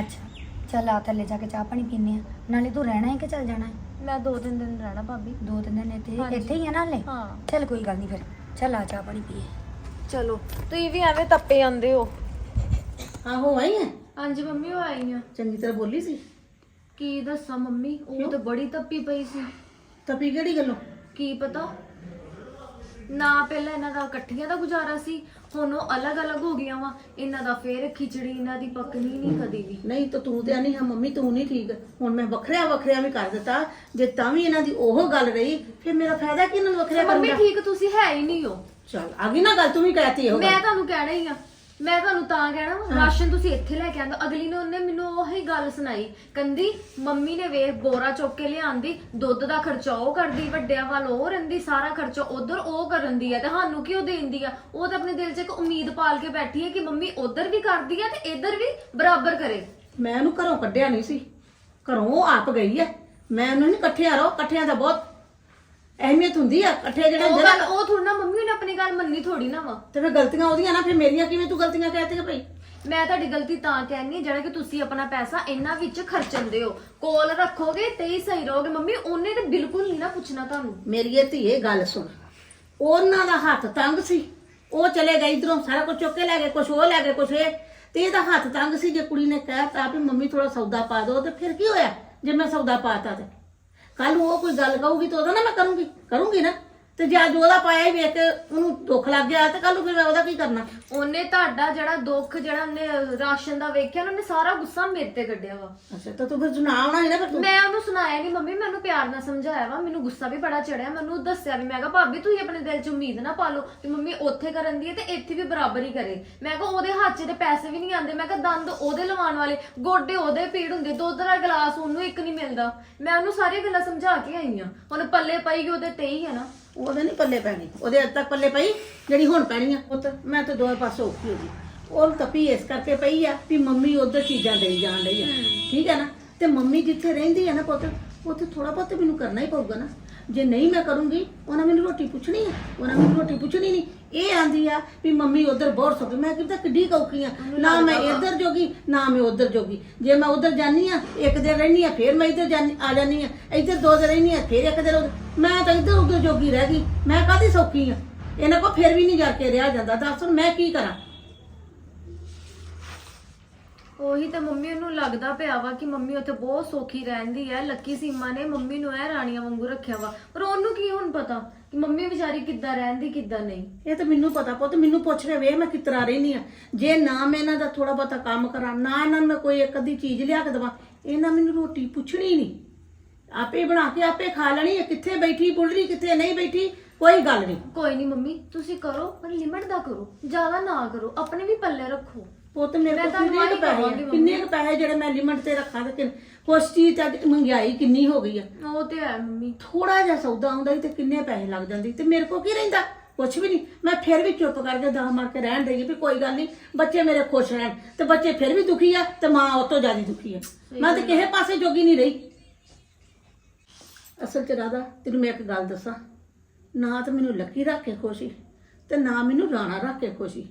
D: ਅੱਛਾ ਚੱਲ ਆ ਥੱਲੇ ਜਾ ਕੇ ਚਾਹ ਪਾਣੀ ਪੀਨੇ ਆ ਨਾਲੇ ਤੂੰ ਰਹਿਣਾ ਹੈ ਕਿ ਚੱਲ ਜਾਣਾ ਹੈ?
C: ਮੈਂ ਦੋ ਤਿੰਨ ਦਿਨ ਰਹਿਣਾ ਭਾਬੀ।
D: ਦੋ ਤਿੰਨ ਦਿਨ ਇੱਥੇ। ਇੱਥੇ ਹੀ ਆ ਨਾਲੇ?
C: ਹਾਂ।
D: ਚੱਲ ਕੋਈ ਗੱਲ ਨਹੀਂ ਫਿਰ। ਚੱਲ ਆ ਚਾਹ ਪਾਣੀ ਪੀਏ।
C: ਚਲੋ ਤੁਸੀਂ ਵੀ ਐਵੇਂ ਤੱਪੇ ਆਂਦੇ ਹੋ।
B: ਆਹੋ ਆਈ ਹੈ
C: ਹਾਂਜੀ ਮੰਮੀ ਉਹ ਆਈ ਆ।
B: ਚੰਗੀ ਤਰ੍ਹਾਂ ਬੋਲੀ ਸੀ?
C: ਕੀ ਦੱਸਾਂ ਮੰਮੀ ਉਹ ਤਾਂ ਬੜੀ ਤੱਪੀ ਪਈ ਸੀ।
B: ਤਪੀ ਕਿਹੜੀ ਗੱਲੋਂ?
C: ਕੀ ਪਤਾ? ਨਾ ਪਹਿਲਾਂ ਇਹਨਾਂ ਦਾ ਇਕੱਠੀਆਂ ਦਾ ਗੁਜ਼ਾਰਾ ਸੀ ਹੁਣ ਉਹ ਅਲੱਗ-ਅਲੱਗ ਹੋ ਗਈਆਂ ਵਾ। ਇਹਨਾਂ ਦਾ ਫੇਰ ਖਿਚੜੀ ਇਹਨਾਂ ਦੀ ਪੱਕਣੀ ਨਹੀਂ ਕਦੀ ਵੀ।
B: ਨਹੀਂ ਤਾਂ ਤੂੰ ਤੇ ਆਨੀ ਹਾਂ ਮੰਮੀ ਤੂੰ ਨਹੀਂ ਠੀਕ। ਹੁਣ ਮੈਂ ਵੱਖਰਿਆ ਵੱਖਰਿਆ ਵੀ ਕਰ ਦਿੱਤਾ। ਜੇ ਤਾਂ ਵੀ ਇਹਨਾਂ ਦੀ ਉਹ ਗੱਲ ਰਹੀ ਫਿਰ ਮੇਰਾ ਫਾਇਦਾ ਕੀ ਇਹਨਾਂ ਨੂੰ ਵੱਖਰਿਆ ਕਰਨ
C: ਮੰਮੀ
B: ਦਾ?
C: ਠੀਕ ਤੁਸੀਂ ਹੈ ਹੀ ਨਹੀਂ ਹੋ।
B: ਚੱਲ ਆ ਗਈ ਨਾ ਗੱਲ ਤੂੰ ਵੀ ਕਹਿਤੀ ਇਹੋ
C: ਮੈਂ
B: ਗੱਲ
C: ਤੁਹਾਨੂੰ ਕਹਿਣਾ ਹੀ ਆ ਮੈਂ ਤੁਹਾਨੂੰ ਤਾਂ ਕਹਿਣਾ ਵਾ, ਰਾਸ਼ਨ ਤੁਸੀਂ ਇੱਥੇ ਲੈ ਕੇ ਆਂਦਾ। ਅਗਲੀ ਨੇ ਉਹਨੇ ਮੈਨੂੰ ਉਹੀ ਗੱਲ ਸੁਣਾਈ। ਕੰਦੀ ਮੰਮੀ ਨੇ ਵੇਖ ਬੋਰਾ ਚੁੱਕ ਕੇ ਲਿਆਂਦੀ ਦੁੱਧ ਦਾ ਖਰਚਾ ਉਹ ਕਰਦੀ ਵੱਡਿਆਂ ਵੱਲ ਉਹ ਰਹਿੰਦੀ ਸਾਰਾ ਖਰਚਾ ਉਧਰ ਉਹ ਕਰਨ ਦੀ ਆ ਤੇ ਸਾਨੂੰ ਕਿਉਂ ਦੇਂਦੀ ਆ? ਉਹ ਤਾਂ ਆਪਣੇ ਦਿਲ 'ਚ ਇੱਕ ਉਮੀਦ ਪਾਲ ਕੇ ਬੈਠੀ ਹੈ ਕਿ ਮੰਮੀ ਉਧਰ ਵੀ ਕਰਦੀ ਆ ਤੇ ਇੱਧਰ ਵੀ ਬਰਾਬਰ ਕਰੇ।
B: ਮੈਂ ਉਹਨੂੰ ਘਰੋਂ ਕੱਢਿਆ ਨਹੀਂ ਸੀ। ਘਰੋਂ ਉਹ ਆਪ ਗਈ ਹੈ ਮੈਂ ਉਹਨੂੰ ਨਹੀਂ ਇਕੱਠਿਆਂ ਰਹੋ ਇਕੱਠਿਆਂ ਦਾ ਬਹੁਤ ਅਹਿਮੀਅਤ ਹੁੰਦੀ ਆ ਇਕੱਠੇ ਜਿਹੜੇ
C: ਉਹ ਗੱਲ
B: ਨਾ
C: ਉਹ ਥੋੜਾ ਨਾ ਮੰਮੀ ਨੇ ਆਪਣੀ ਗੱਲ ਮੰਨੀ ਥੋੜੀ ਨਾ ਵਾ।
B: ਤੇ ਫਿਰ ਗਲਤੀਆਂ ਉਹਦੀਆਂ ਨਾ ਫਿਰ ਮੇਰੀਆਂ ਕਿਵੇਂ ਤੂੰ ਗਲਤੀਆਂ ਕਹਿਤੀਆਂ ਭਈ?
C: ਮੈਂ ਤੁਹਾਡੀ ਗਲਤੀ ਤਾਂ ਕਹਿੰਨੀ ਜਿਹੜਾ ਕਿ ਤੁਸੀਂ ਆਪਣਾ ਪੈਸਾ ਇਹਨਾਂ ਵਿੱਚ ਖਰਚਣਦੇ ਹੋ। ਕੋਲ ਰੱਖੋਗੇ ਤੇ ਹੀ ਸਹੀ ਰਹੋਗੇ। ਮੰਮੀ ਉਹਨੇ ਤੇ ਬਿਲਕੁਲ ਨਹੀਂ ਨਾ ਪੁੱਛਣਾ ਤੁਹਾਨੂੰ।
B: ਮੇਰੀ ਇਹ ਧੀਏ ਗੱਲ ਸੁਣ। ਉਹਨਾਂ ਦਾ ਹੱਥ ਤੰਗ ਸੀ। ਉਹ ਚਲੇ ਗਏ ਇਧਰੋਂ ਸਾਰਾ ਕੁਝ ਚੁੱਕ ਕੇ ਲੈ ਗਏ ਕੁਝ ਉਹ ਲੈ ਗਏ ਕੁਝ ਇਹ। ਤੇ ਇਹਦਾ ਹੱਥ ਤੰਗ ਸੀ ਜੇ ਕੁੜੀ ਨੇ ਕਹਿਤਾ ਵੀ ਮੰਮੀ ਥੋੜਾ ਸੌਦਾ ਪਾ ਦਿਓ ਤੇ ਫਿਰ ਕੀ ਹੋਇਆ? ਜੇ ਮੈਂ ਸੌਦਾ ਪਾਤਾ ਤੇ। ਕੱਲ ਉਹ ਕੋਈ ਗੱਲ ਕਹੂਗੀ ਤਾਂ ਉਹਦਾ ਨਾ ਮੈਂ ਕਰੂੰਗੀ ਕਰੂੰਗੀ ਨਾ। ਤੇ ਜੇ ਅੱਜ ਉਹਦਾ ਪਾਇਆ ਹੀ ਵੇਖ ਕੇ ਉਹਨੂੰ ਦੁੱਖ ਲੱਗ ਗਿਆ ਤੇ ਕੱਲ ਨੂੰ ਫਿਰ ਉਹਦਾ ਕੀ ਕਰਨਾ?
C: ਉਹਨੇ ਤੁਹਾਡਾ ਜਿਹੜਾ ਦੁੱਖ ਜਿਹੜਾ ਉਹਨੇ ਰਾਸ਼ਨ ਦਾ ਵੇਖਿਆ ਉਹਨੇ ਸਾਰਾ ਗੁੱਸਾ ਮੇਰੇ ਤੇ ਕੱਢਿਆ ਵਾ।
B: ਅੱਛਾ ਤਾਂ ਤੂੰ ਫਿਰ ਹੈ ਨਾ ਫਿਰ ਤੂੰ।
C: ਮੈਂ ਉਹਨੂੰ ਸੁਣਾਇਆ ਨਹੀਂ ਮੰਮੀ ਮੈਨੂੰ ਪਿਆਰ ਨਾਲ ਸਮਝਾਇਆ ਵਾ ਮੈਨੂੰ ਗੁੱਸਾ ਵੀ ਬੜਾ ਚੜਿਆ ਮੈਨੂੰ ਦੱਸਿਆ ਵੀ ਮੈਂ ਕਿਹਾ ਭਾਬੀ ਤੁਸੀਂ ਆਪਣੇ ਦਿਲ 'ਚ ਉਮੀਦ ਨਾ ਪਾ ਲਓ ਕਿ ਮੰਮੀ ਉੱਥੇ ਕਰਨ ਦੀ ਹੈ ਤੇ ਇੱਥੇ ਵੀ ਬਰਾਬਰ ਹੀ ਕਰੇ। ਮੈਂ ਕਿਹਾ ਉਹਦੇ ਹੱਥ 'ਚ ਤੇ ਪੈਸੇ ਵੀ ਨਹੀਂ ਆਉਂਦੇ। ਮੈਂ ਕਿਹਾ ਦੰਦ ਉਹਦੇ ਲਵਾਉਣ ਵਾਲੇ ਗੋਡੇ ਉਹਦੇ ਪੀੜ ਹੁੰਦੇ ਦੁੱਧ ਦਾ ਗਲਾਸ ਉਹਨੂੰ ਇੱਕ ਨਹੀਂ ਮਿਲਦਾ। ਮੈਂ ਉਹਨੂੰ ਸਾਰੀਆਂ ਗੱਲਾਂ ਸਮਝਾ ਕੇ ਆਈ ਆ। ਹੁਣ ਪੱਲੇ ਪਈ ਉਹਦੇ ਤੇ ਹੀ ਹੈ ਨਾ।
B: ਉਹਦੇ ਨਹੀਂ ਪੱਲੇ ਪੈਣੀ। ਉਹਦੇ ਅੱਜ ਤੱਕ ਪੱਲੇ ਪਈ ਜਿਹੜੀ ਹੁਣ ਪੈਣੀ ਆ। ਪੁੱਤ ਮੈਂ ਤਾਂ ਦੋਵੇਂ ਪਾਸੇ ਔਖੀ ਹੋ ਗਈ। ਉਹ ਤਪੀ ਇਸ ਕਰਕੇ ਪਈ ਆ ਵੀ ਮੰਮੀ ਉਧਰ ਚੀਜ਼ਾਂ ਦੇਈ ਜਾਣ ਰਹੀ ਆ। ਠੀਕ ਹੈ ਨਾ? ਤੇ ਮੰਮੀ ਜਿੱਥੇ ਰਹਿੰਦੀ ਆ ਨਾ ਪੁੱਤ ਉੱਥੇ ਥੋੜਾ ਬਹੁਤ ਮੈਨੂੰ ਕਰਨਾ ਹੀ ਪਊਗਾ ਨਾ। ਜੇ ਨਹੀਂ ਮੈਂ ਕਰੂੰਗੀ ਉਹਨਾਂ ਮੈਨੂੰ ਰੋਟੀ ਪੁੱਛਣੀ ਆ ਉਹਨਾਂ ਮੈਨੂੰ ਰੋਟੀ ਪੁੱਛਣੀ ਨਹੀਂ। ਇਹ ਆਂਦੀ ਆ ਵੀ ਮੰਮੀ ਉਧਰ ਬਹੁਤ ਸੁੱਕੀ ਮੈਂ ਕਿਹਾ ਕਿੱਡੀ ਕੌਕੀ ਆ। ਨਾ ਮੈਂ ਇੱਧਰ ਜੋਗੀ ਨਾ ਮੈਂ ਉਧਰ ਜੋਗੀ। ਜੇ ਮੈਂ ਉਧਰ ਜਾਨੀ ਆ ਇੱਕ ਦਿਨ ਰਹਿਨੀ ਆ ਫੇਰ ਮੈਂ ਇੱਧਰ ਜਾਨੀ ਆ ਜਾਨੀ ਆ। ਇੱਧਰ ਦੋ ਦਿਨ ਰਹਿਨੀ ਆ ਫੇਰ ਇੱਕ ਦਿਨ ਉੱਧਰ। ਮੈਂ ਤਾਂ ਇੱਧਰ ਉਧਰ ਜੋਗੀ ਰਹਿ ਗਈ। ਮੈਂ ਕਾਹਦੀ ਸੌਖੀ ਆ? ਇਹਨਾਂ ਕੋ ਫੇਰ ਵੀ ਨਹੀਂ ਜਾ ਕੇ ਰਿਹਾ ਜਾਂਦਾ। ਦੱਸ ਹੁਣ ਮੈਂ ਕੀ ਕਰਾਂ?
C: ਉਹੀ ਤੇ ਮੰਮੀ ਨੂੰ ਲੱਗਦਾ ਪਿਆ ਵਾ ਕਿ ਮੰਮੀ ਉੱਥੇ ਬਹੁਤ ਸੌਖੀ ਰਹਿੰਦੀ ਹੈ ਲੱਕੀ ਸੀਮਾ ਨੇ ਮੰਮੀ ਨੂੰ ਐ ਰਾਣੀਆਂ ਵਾਂਗੂ ਰੱਖਿਆ ਵਾ। ਪਰ ਉਹਨੂੰ ਕੀ ਹੁਣ ਪਤਾ ਕਿ ਮੰਮੀ ਵਿਚਾਰੀ ਕਿੱਦਾਂ ਰਹਿੰਦੀ ਕਿੱਦਾਂ ਨਹੀਂ?
B: ਇਹ ਤਾਂ ਮੈਨੂੰ ਪਤਾ ਪੁੱਤ ਮੈਨੂੰ ਪੁੱਛ ਕੇ ਵੇਖ ਮੈਂ ਕਿਸ ਤਰ੍ਹਾਂ ਰਹਿਨੀ ਆ ਜੇ ਨਾ ਮੈਂ ਇਹਨਾਂ ਦਾ ਥੋੜਾ ਬਹੁਤਾ ਕੰਮ ਕਰਾਂ ਨਾ ਇਹਨਾਂ ਨੂੰ ਮੈਂ ਕੋਈ ਇੱਕ ਅੱਧੀ ਚੀਜ਼ ਲਿਆ ਕੇ ਦੇਵਾਂ ਇਹਨਾਂ ਮੈਨੂੰ ਰੋਟੀ ਪੁੱਛਣੀ ਨਹੀਂ। ਆਪੇ ਬਣਾ ਕੇ ਆਪੇ ਖਾ ਲੈਣੀ ਹੈ ਕਿੱਥੇ ਬੈਠੀ ਪੁੱਲਰੀ ਕਿੱਥੇ ਨਹੀਂ ਬੈਠੀ ਕੋਈ ਗੱਲ ਨਹੀਂ।
C: ਕੋਈ ਨਹੀਂ ਮੰਮੀ ਤੁਸੀਂ ਕਰੋ ਪਰ ਲਿਮਟ ਦਾ ਕਰੋ ਜ਼ਿਆਦਾ ਨਾ ਕਰੋ ਆਪਣੇ ਵੀ ਪੱਲੇ ਰੱਖੋ।
B: ਪੁੱਤ ਮੇਰੇ ਕੋਲ ਕਿੰਨੇ ਕੁ ਪੈਸੇ ਆ? ਕਿੰਨੇ ਕੁ ਪੈਸੇ ਜਿਹੜੇ ਮੈਂ ਲਿਮਟ ਤੇ ਰੱਖਾਂ ਤੇ ਕਿੰਨ- ਕੁਛ ਚੀਜ਼ ਤਾਂ ਅੱਜ ਮਹਿੰਗਾਈ ਕਿੰਨੀ ਹੋ ਗਈ ਆ?
C: ਉਹ ਤੇ ਹੈ ਮੰਮੀ।
B: ਥੋੜਾ ਜਿਹਾ ਸੌਦਾ ਆਉਂਦਾ ਸੀ ਤੇ ਕਿੰਨੇ ਪੈਸੇ ਲੱਗ ਜਾਂਦੇ ਤੇ ਮੇਰੇ ਕੋਲ ਕੀ ਰਹਿੰਦਾ? ਕੁਛ ਵੀ ਨਹੀਂ। ਮੈਂ ਫਿਰ ਵੀ ਚੁੱਪ ਕਰਕੇ ਦਾਹ ਮਾਰ ਕੇ ਰਹਿਣ ਦੇਗੀ ਵੀ ਕੋਈ ਗੱਲ ਨਹੀਂ ਬੱਚੇ ਮੇਰੇ ਖੁਸ਼ ਰਹਿਣ। ਤੇ ਬੱਚੇ ਫਿਰ ਵੀ ਦੁਖੀ ਆ ਤੇ ਮਾਂ ਉਹ ਤੋਂ ਜ਼ਿਆਦਾ ਦੁਖੀ ਆ। ਮੈਂ ਤੇ ਕਿਸੇ ਪਾਸੇ ਜੋਗੀ ਨਹੀਂ ਰਹੀ। ਅਸਲ ਚ ਰਾਦਾ ਤੈਨੂੰ ਮੈਂ ਇੱਕ ਗੱਲ ਦੱਸਾਂ। ਨਾ ਤਾਂ ਮੈਨੂੰ ਲੱਕੀ ਰੱਖ ਕੇ ਖੁਸ਼ੀ ਤੇ ਨਾ ਮੈਨੂੰ ਰਾਣਾ ਰੱਖ ਕੇ ਖੁਸ਼ੀ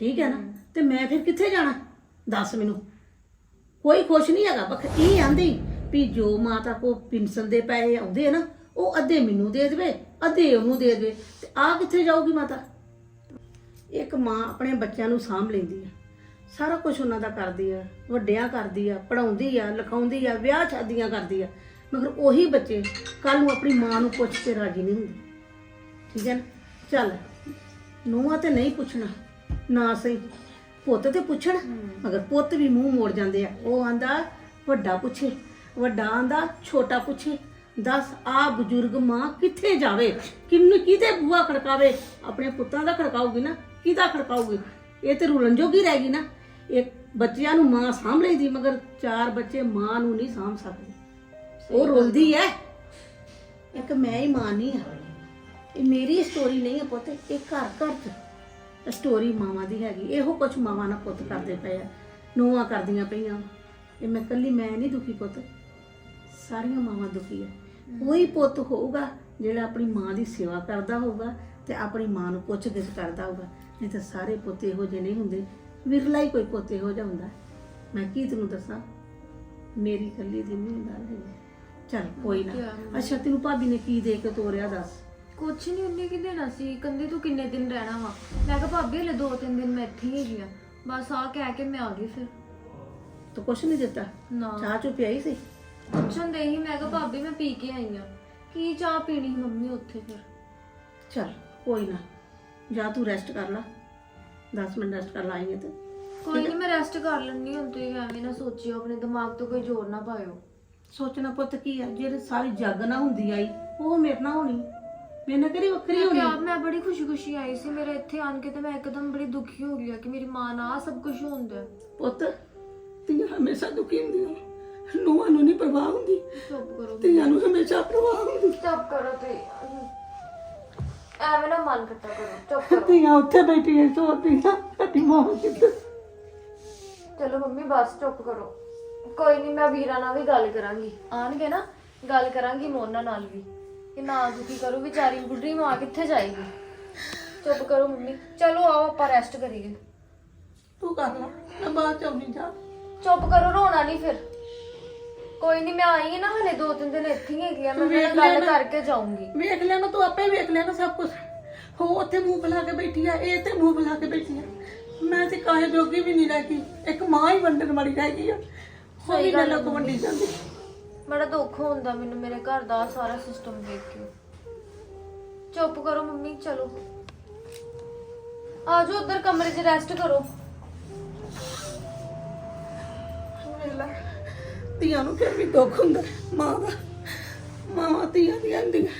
B: ਠੀਕ ਹੈ ਨਾ? ਤੇ ਮੈਂ ਫਿਰ ਕਿੱਥੇ ਜਾਣਾ? ਦੱਸ ਮੈਨੂੰ। ਕੋਈ ਖੁਸ਼ ਨਹੀਂ ਹੈਗਾ। ਬਖ ਇਹ ਆਂਦੀ ਵੀ ਜੋ ਮਾਤਾ ਕੋ ਪਿੰਸਨ ਦੇ ਪੈਸੇ ਆਉਂਦੇ ਆ ਨਾ ਉਹ ਅੱਧੇ ਮੈਨੂੰ ਦੇ ਦੇਵੇ ਅੱਧੇ ਉਹਨੂੰ ਦੇ ਦੇਵੇ। ਤੇ ਆ ਕਿੱਥੇ ਜਾਊਗੀ ਮਾਤਾ? ਇੱਕ ਮਾਂ ਆਪਣੇ ਬੱਚਿਆਂ ਨੂੰ ਸਾਂਭ ਲੈਂਦੀ ਆ। ਸਾਰਾ ਕੁਝ ਉਹਨਾਂ ਦਾ ਕਰਦੀ ਆ। ਵੱਡਿਆਂ ਕਰਦੀ ਆ ਪੜਾਉਂਦੀ ਆ ਲਿਖਾਉਂਦੀ ਆ ਵਿਆਹ ਸ਼ਾਦੀਆਂ ਕਰਦੀ ਆ। ਮਗਰ ਉਹੀ ਬੱਚੇ ਕੱਲ ਨੂੰ ਆਪਣੀ ਮਾਂ ਨੂੰ ਪੁੱਛ ਕੇ ਰਾਜੀ ਨਹੀਂ ਹੁੰਦੇ। ਠੀਕ ਹੈ ਨਾ? ਚੱਲ ਨੂੰਹਾਂ ਤੇ ਨਹੀਂ ਪੁੱਛਣਾ। ਨਾ ਸਹੀ। ਪੁੱਤ ਤੇ ਪੁੱਛਣ ਮਗਰ ਪੁੱਤ ਵੀ ਮੂੰਹ ਮੋੜ ਜਾਂਦੇ ਆ। ਉਹ ਆਂਦਾ ਵੱਡਾ ਪੁੱਛੇ ਵੱਡਾ ਆਂਦਾ ਛੋਟਾ ਪੁੱਛੇ ਦੱਸ ਆ ਬਜ਼ੁਰਗ ਮਾਂ ਕਿੱਥੇ ਜਾਵੇ? ਕਿੰਨੂੰ ਕਿਹਦੇ ਬੂਆ ਖੜਕਾਵੇ? ਆਪਣੇ ਪੁੱਤਾਂ ਦਾ ਖੜਕਾਊਗੀ ਨਾ ਕਿਹਦਾ ਖੜਕਾਊਗੀ? ਇਹ ਤੇ ਰੁਲਣ ਜੋਗੀ ਰਹਿ ਗਈ ਨਾ। ਇੱਕ ਬੱਚਿਆਂ ਨੂੰ ਮਾਂ ਸਾਂਭ ਲਈਦੀ ਮਗਰ ਚਾਰ ਬੱਚੇ ਮਾਂ ਨੂੰ ਨਹੀਂ ਸਾਂਭ ਸਕਦੇ। ਉਹ ਰੋਂਦੀ ਐ। ਇੱਕ ਮੈਂ ਹੀ ਮਾਂ ਨਹੀਂ ਆ। ਇਹ ਮੇਰੀ ਸਟੋਰੀ ਨਹੀਂ ਹੈ ਪੁੱਤ ਇਹ ਘਰ ਘਰ ਚ ਸਟੋਰੀ ਮਾਵਾਂ ਦੀ ਹੈਗੀ। ਇਹੋ ਕੁਝ ਮਾਵਾਂ ਨਾਲ ਪੁੱਤ ਕਰਦੇ ਪਏ ਆ। ਨੂੰਹਾਂ ਕਰਦੀਆਂ ਪਈਆਂ। ਇਹ ਮੈਂ ਕੱਲੀ ਮੈਂ ਨਹੀਂ ਦੁਖੀ ਪੁੱਤ। ਸਾਰੀਆਂ ਮਾਵਾਂ ਦੁਖੀ ਆ। ਕੋਈ ਪੁੱਤ ਹੋਊਗਾ ਜਿਹੜਾ ਆਪਣੀ ਮਾਂ ਦੀ ਸੇਵਾ ਕਰਦਾ ਹੋਊਗਾ ਤੇ ਆਪਣੀ ਮਾਂ ਨੂੰ ਪੁੱਛ ਗਿੱਛ ਕਰਦਾ ਹੋਊਗਾ। ਨਹੀਂ ਤਾਂ ਸਾਰੇ ਪੁੱਤ ਇਹੋ ਜਿਹੇ ਨਹੀਂ ਹੁੰਦੇ। ਵਿਰਲਾ ਹੀ ਕੋਈ ਪੁੱਤ ਇਹੋ ਜਿਹਾ ਹੁੰਦਾ। ਮੈਂ ਕੀ ਤੈਨੂੰ ਦੱਸਾਂ? ਮੇਰੀ ਕੱਲੀ ਦੀ ਨਹੀਂ ਗੱਲ ਹੈ ਚੱਲ ਕੋਈ ਨਾ। ਅੱਛਾ ਤੈਨੂੰ ਭਾਬੀ ਨੇ ਕੀ ਦੇ ਕੇ ਤੋਰਿਆ ਦੱਸ?
C: ਕੁਛ ਨਹੀਂ ਉਹਨੇ ਕੀ ਦੇਣਾ ਸੀ ਕੰਦੀ ਤੂੰ ਕਿੰਨੇ ਦਿਨ ਰਹਿਣਾ ਵਾ? ਮੈਂ ਕਿਹਾ ਭਾਬੀ ਹਲੇ ਦੋ ਤਿੰਨ ਦਿਨ ਮੈਂ ਇੱਥੇ ਹੀ ਹੈਗੀ ਆ। ਬਸ ਆ ਕਹਿ ਕੇ ਮੈਂ ਆ ਗਈ ਫਿਰ।
B: ਤੂੰ ਕੁਛ ਨਹੀਂ ਦਿੱਤਾ?
C: ਨਾ।
B: ਚਾਹ ਚੁ ਪਿਆਈ ਸੀ?
C: ਪੁੱਛਣ ਦੇ ਹੀ ਮੈਂ ਕਿਹਾ ਭਾਬੀ ਮੈਂ ਪੀ ਕੇ ਆਈ ਆ। ਕੀ ਚਾਹ ਪੀਣੀ ਸੀ ਮੰਮੀ ਉੱਥੇ ਫਿਰ?
B: ਚੱਲ ਕੋਈ ਨਾ। ਜਾ ਤੂੰ ਰੈਸਟ ਕਰ ਲੈ। 10 ਮਿੰਟ ਰੈਸਟ ਕਰ ਲਾਏਂਗੇ ਤੇ।
C: ਕੋਈ ਨਹੀਂ ਮੈਂ ਰੈਸਟ ਕਰ ਲੈਣੀ ਹੁਣ ਤੁਸੀਂ ਐਵੇਂ ਨਾ ਸੋਚਿਓ ਆਪਣੇ ਦਿਮਾਗ ਤੋਂ ਕੋਈ ਜ਼ੋਰ ਨਾ ਪਾਇਓ।
B: ਸੋਚਣਾ ਪੁੱਤ ਕੀ ਆ? ਜਿਹੜੇ ਸਾਰੀ ਜੱਗ ਨਾ ਹੁੰਦੀ ਆਈ ਉਹ ਮੇਰੇ ਨਾਲ ਹੋਣੀ। ਮੇਰੇ ਨਾਲ ਕਿਹੜੀ ਵੱਖਰੀ ਹੋਣੀ?
C: ਕਿਹਾ ਮੈਂ ਬੜੀ ਖੁਸ਼ੀ ਖੁਸ਼ੀ ਆਈ ਸੀ ਮੇਰੇ ਇੱਥੇ ਆਣ ਕੇ ਤੇ ਮੈਂ ਇੱਕਦਮ ਬੜੀ ਦੁਖੀ ਹੋ ਗਈ ਆ ਕਿ ਮੇਰੀ ਮਾਂ ਨਾਲ ਆਹ ਸਭ ਕੁਝ ਹੁੰਦਾ
B: ਪੁੱਤ ਧੀਆਂ ਹਮੇਸ਼ਾ ਦੁਖੀ ਹੁੰਦੀਆਂ ਨੂੰਹਾਂ ਨੂੰ ਨਹੀਂ ਪਰਵਾਹ ਹੁੰਦੀ।
C: ਚੁੱਪ ਕਰੋ।
B: ਧੀਆਂ ਨੂੰ ਹਮੇਸ਼ਾ ਪਰਵਾਹ ਹੁੰਦੀ।
C: ਚੁੱਪ ਕਰੋ ਤੇ ਐਵੇਂ ਨਾ ਮਨ ਕੱਟਾ ਕਰੋ ਚੁੱਪ ਕਰੋ।
B: ਧੀਆਂ ਉੱਥੇ ਬੈਠੀਆਂ ਸੋਚਦੀਆਂ ਸਾਡੀ ਮਾਂ ਕਿੱਥੇ
C: ਚਲੋ ਮੰਮੀ ਬਸ ਚੁੱਪ ਕਰੋ। ਕੋਈ ਨਹੀਂ ਮੈਂ ਵੀਰਾ ਨਾਲ ਵੀ ਗੱਲ ਕਰਾਂਗੀ। ਆਣਗੇ ਨਾ ਗੱਲ ਕਰਾਂਗੀ ਮੋਨਾ ਨਾਲ ਵੀ। ਕਿ ਨਾ ਦੁਖੀ ਕਰੋ ਵਿਚਾਰੀ ਬੁੱਢੀ ਮਾਂ ਕਿੱਥੇ ਜਾਏਗੀ? ਚੁੱਪ ਕਰੋ ਮੰਮੀ। ਚਲੋ ਆਓ ਆਪਾਂ ਰੈਸਟ ਕਰੀਏ।
B: ਤੂੰ ਕਰ ਲੈ ਮੈਂ ਬਾਅਦ ਚ ਆਉਣੀ ਜਾ।
C: ਚੁੱਪ ਕਰੋ ਰੋਣਾ ਨਹੀਂ ਫਿਰ। ਕੋਈ ਨਹੀਂ ਮੈਂ ਆਈ ਹਾਂ ਨਾ ਹਲੇ ਦੋ ਤਿੰਨ ਦਿਨ ਇੱਥੇ ਹੀ ਹੈਗੀ ਆ ਮੈਂ
B: ਵੇਖ
C: ਉਹਨਾਂ ਨਾਲ ਗੱਲ
B: ਲੈਣਾ।
C: ਕਰਕੇ ਜਾਊਂਗੀ।
B: ਵੇਖ ਲੈਣਾ ਤੂੰ ਆਪੇ ਵੇਖ ਲੈਣਾ ਸਭ ਕੁਝ ਹੋ ਉੱਥੇ ਮੂੰਹ ਫੁਲਾ ਕੇ ਬੈਠੀ ਆ ਇਹ ਤੇ ਮੂੰਹ ਫੁਲਾ ਕੇ ਬੈਠੀ ਆ। ਮੈਂ ਤੇ ਕਾਹੇ ਜੋਗੀ ਵੀ ਨਹੀਂ ਰਹਿ ਗਈ। ਇੱਕ ਮਾਂ ਹੀ ਵੰਡਣ ਵਾਲੀ ਰਹਿ ਗਈ ਆ। ਵੀ
C: ਗੱਲ
B: ਗੱਲਾਂ ਕੋ ਵੰਡੀ ਜਾਂਦੀ।
C: ਬੜਾ ਦੁੱਖ ਹੁੰਦਾ ਮੈਨੂੰ ਮੇਰੇ ਘਰ ਦਾ ਸਾਰਾ ਸਿਸਟਮ ਦੇਖ ਕੇ। ਚੁੱਪ ਕਰੋ ਮੰਮੀ, ਚਲੋ। ਆਜੋ ਉੱਧਰ ਕਮਰੇ 'ਚ ਰੈਸਟ ਕਰੋ।
B: ਵੇਖ ਧੀਆਂ ਨੂੰ ਫਿਰ ਵੀ ਦੁੱਖ ਹੁੰਦਾ। ਮਾਂ ਦਾ, ਮਾਵਾਂ ਧੀਆਂ ਦੀਆਂ ਹੁੰਦੀਆਂ।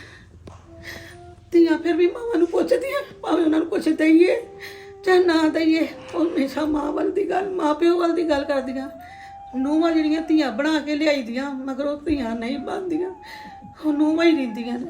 B: ਧੀਆਂ ਫਿਰ ਵੀ ਮਾਵਾਂ ਨੂੰ ਪੁੱਛਦੀਆਂ, ਭਾਵੇਂ ਉਹਨਾਂ ਨੂੰ ਕੁਛ ਦਈਏ, ਚਾਹੇ ਨਾ ਦਈਏ। ਉਹ ਹਮੇਸ਼ਾ ਮਾਂ ਵੱਲ ਦੀ ਗੱਲ, ਮਾਂ ਪਿਓ ਵੱਲ ਦੀ ਗੱਲ ਕਰਦੀਆਂ। ਨੂੰਹਾਂ ਜਿਹੜੀਆਂ ਧੀਆਂ ਬਣਾ ਕੇ ਲਿਆਈਦੀਆਂ, ਮਗਰ ਉਹ ਧੀਆਂ ਨਹੀਂ ਬਣਦੀਆਂ। ਉਹ ਨੂੰਹਾਂ ਹੀ ਰਹਿੰਦੀਆਂ ਨੇ।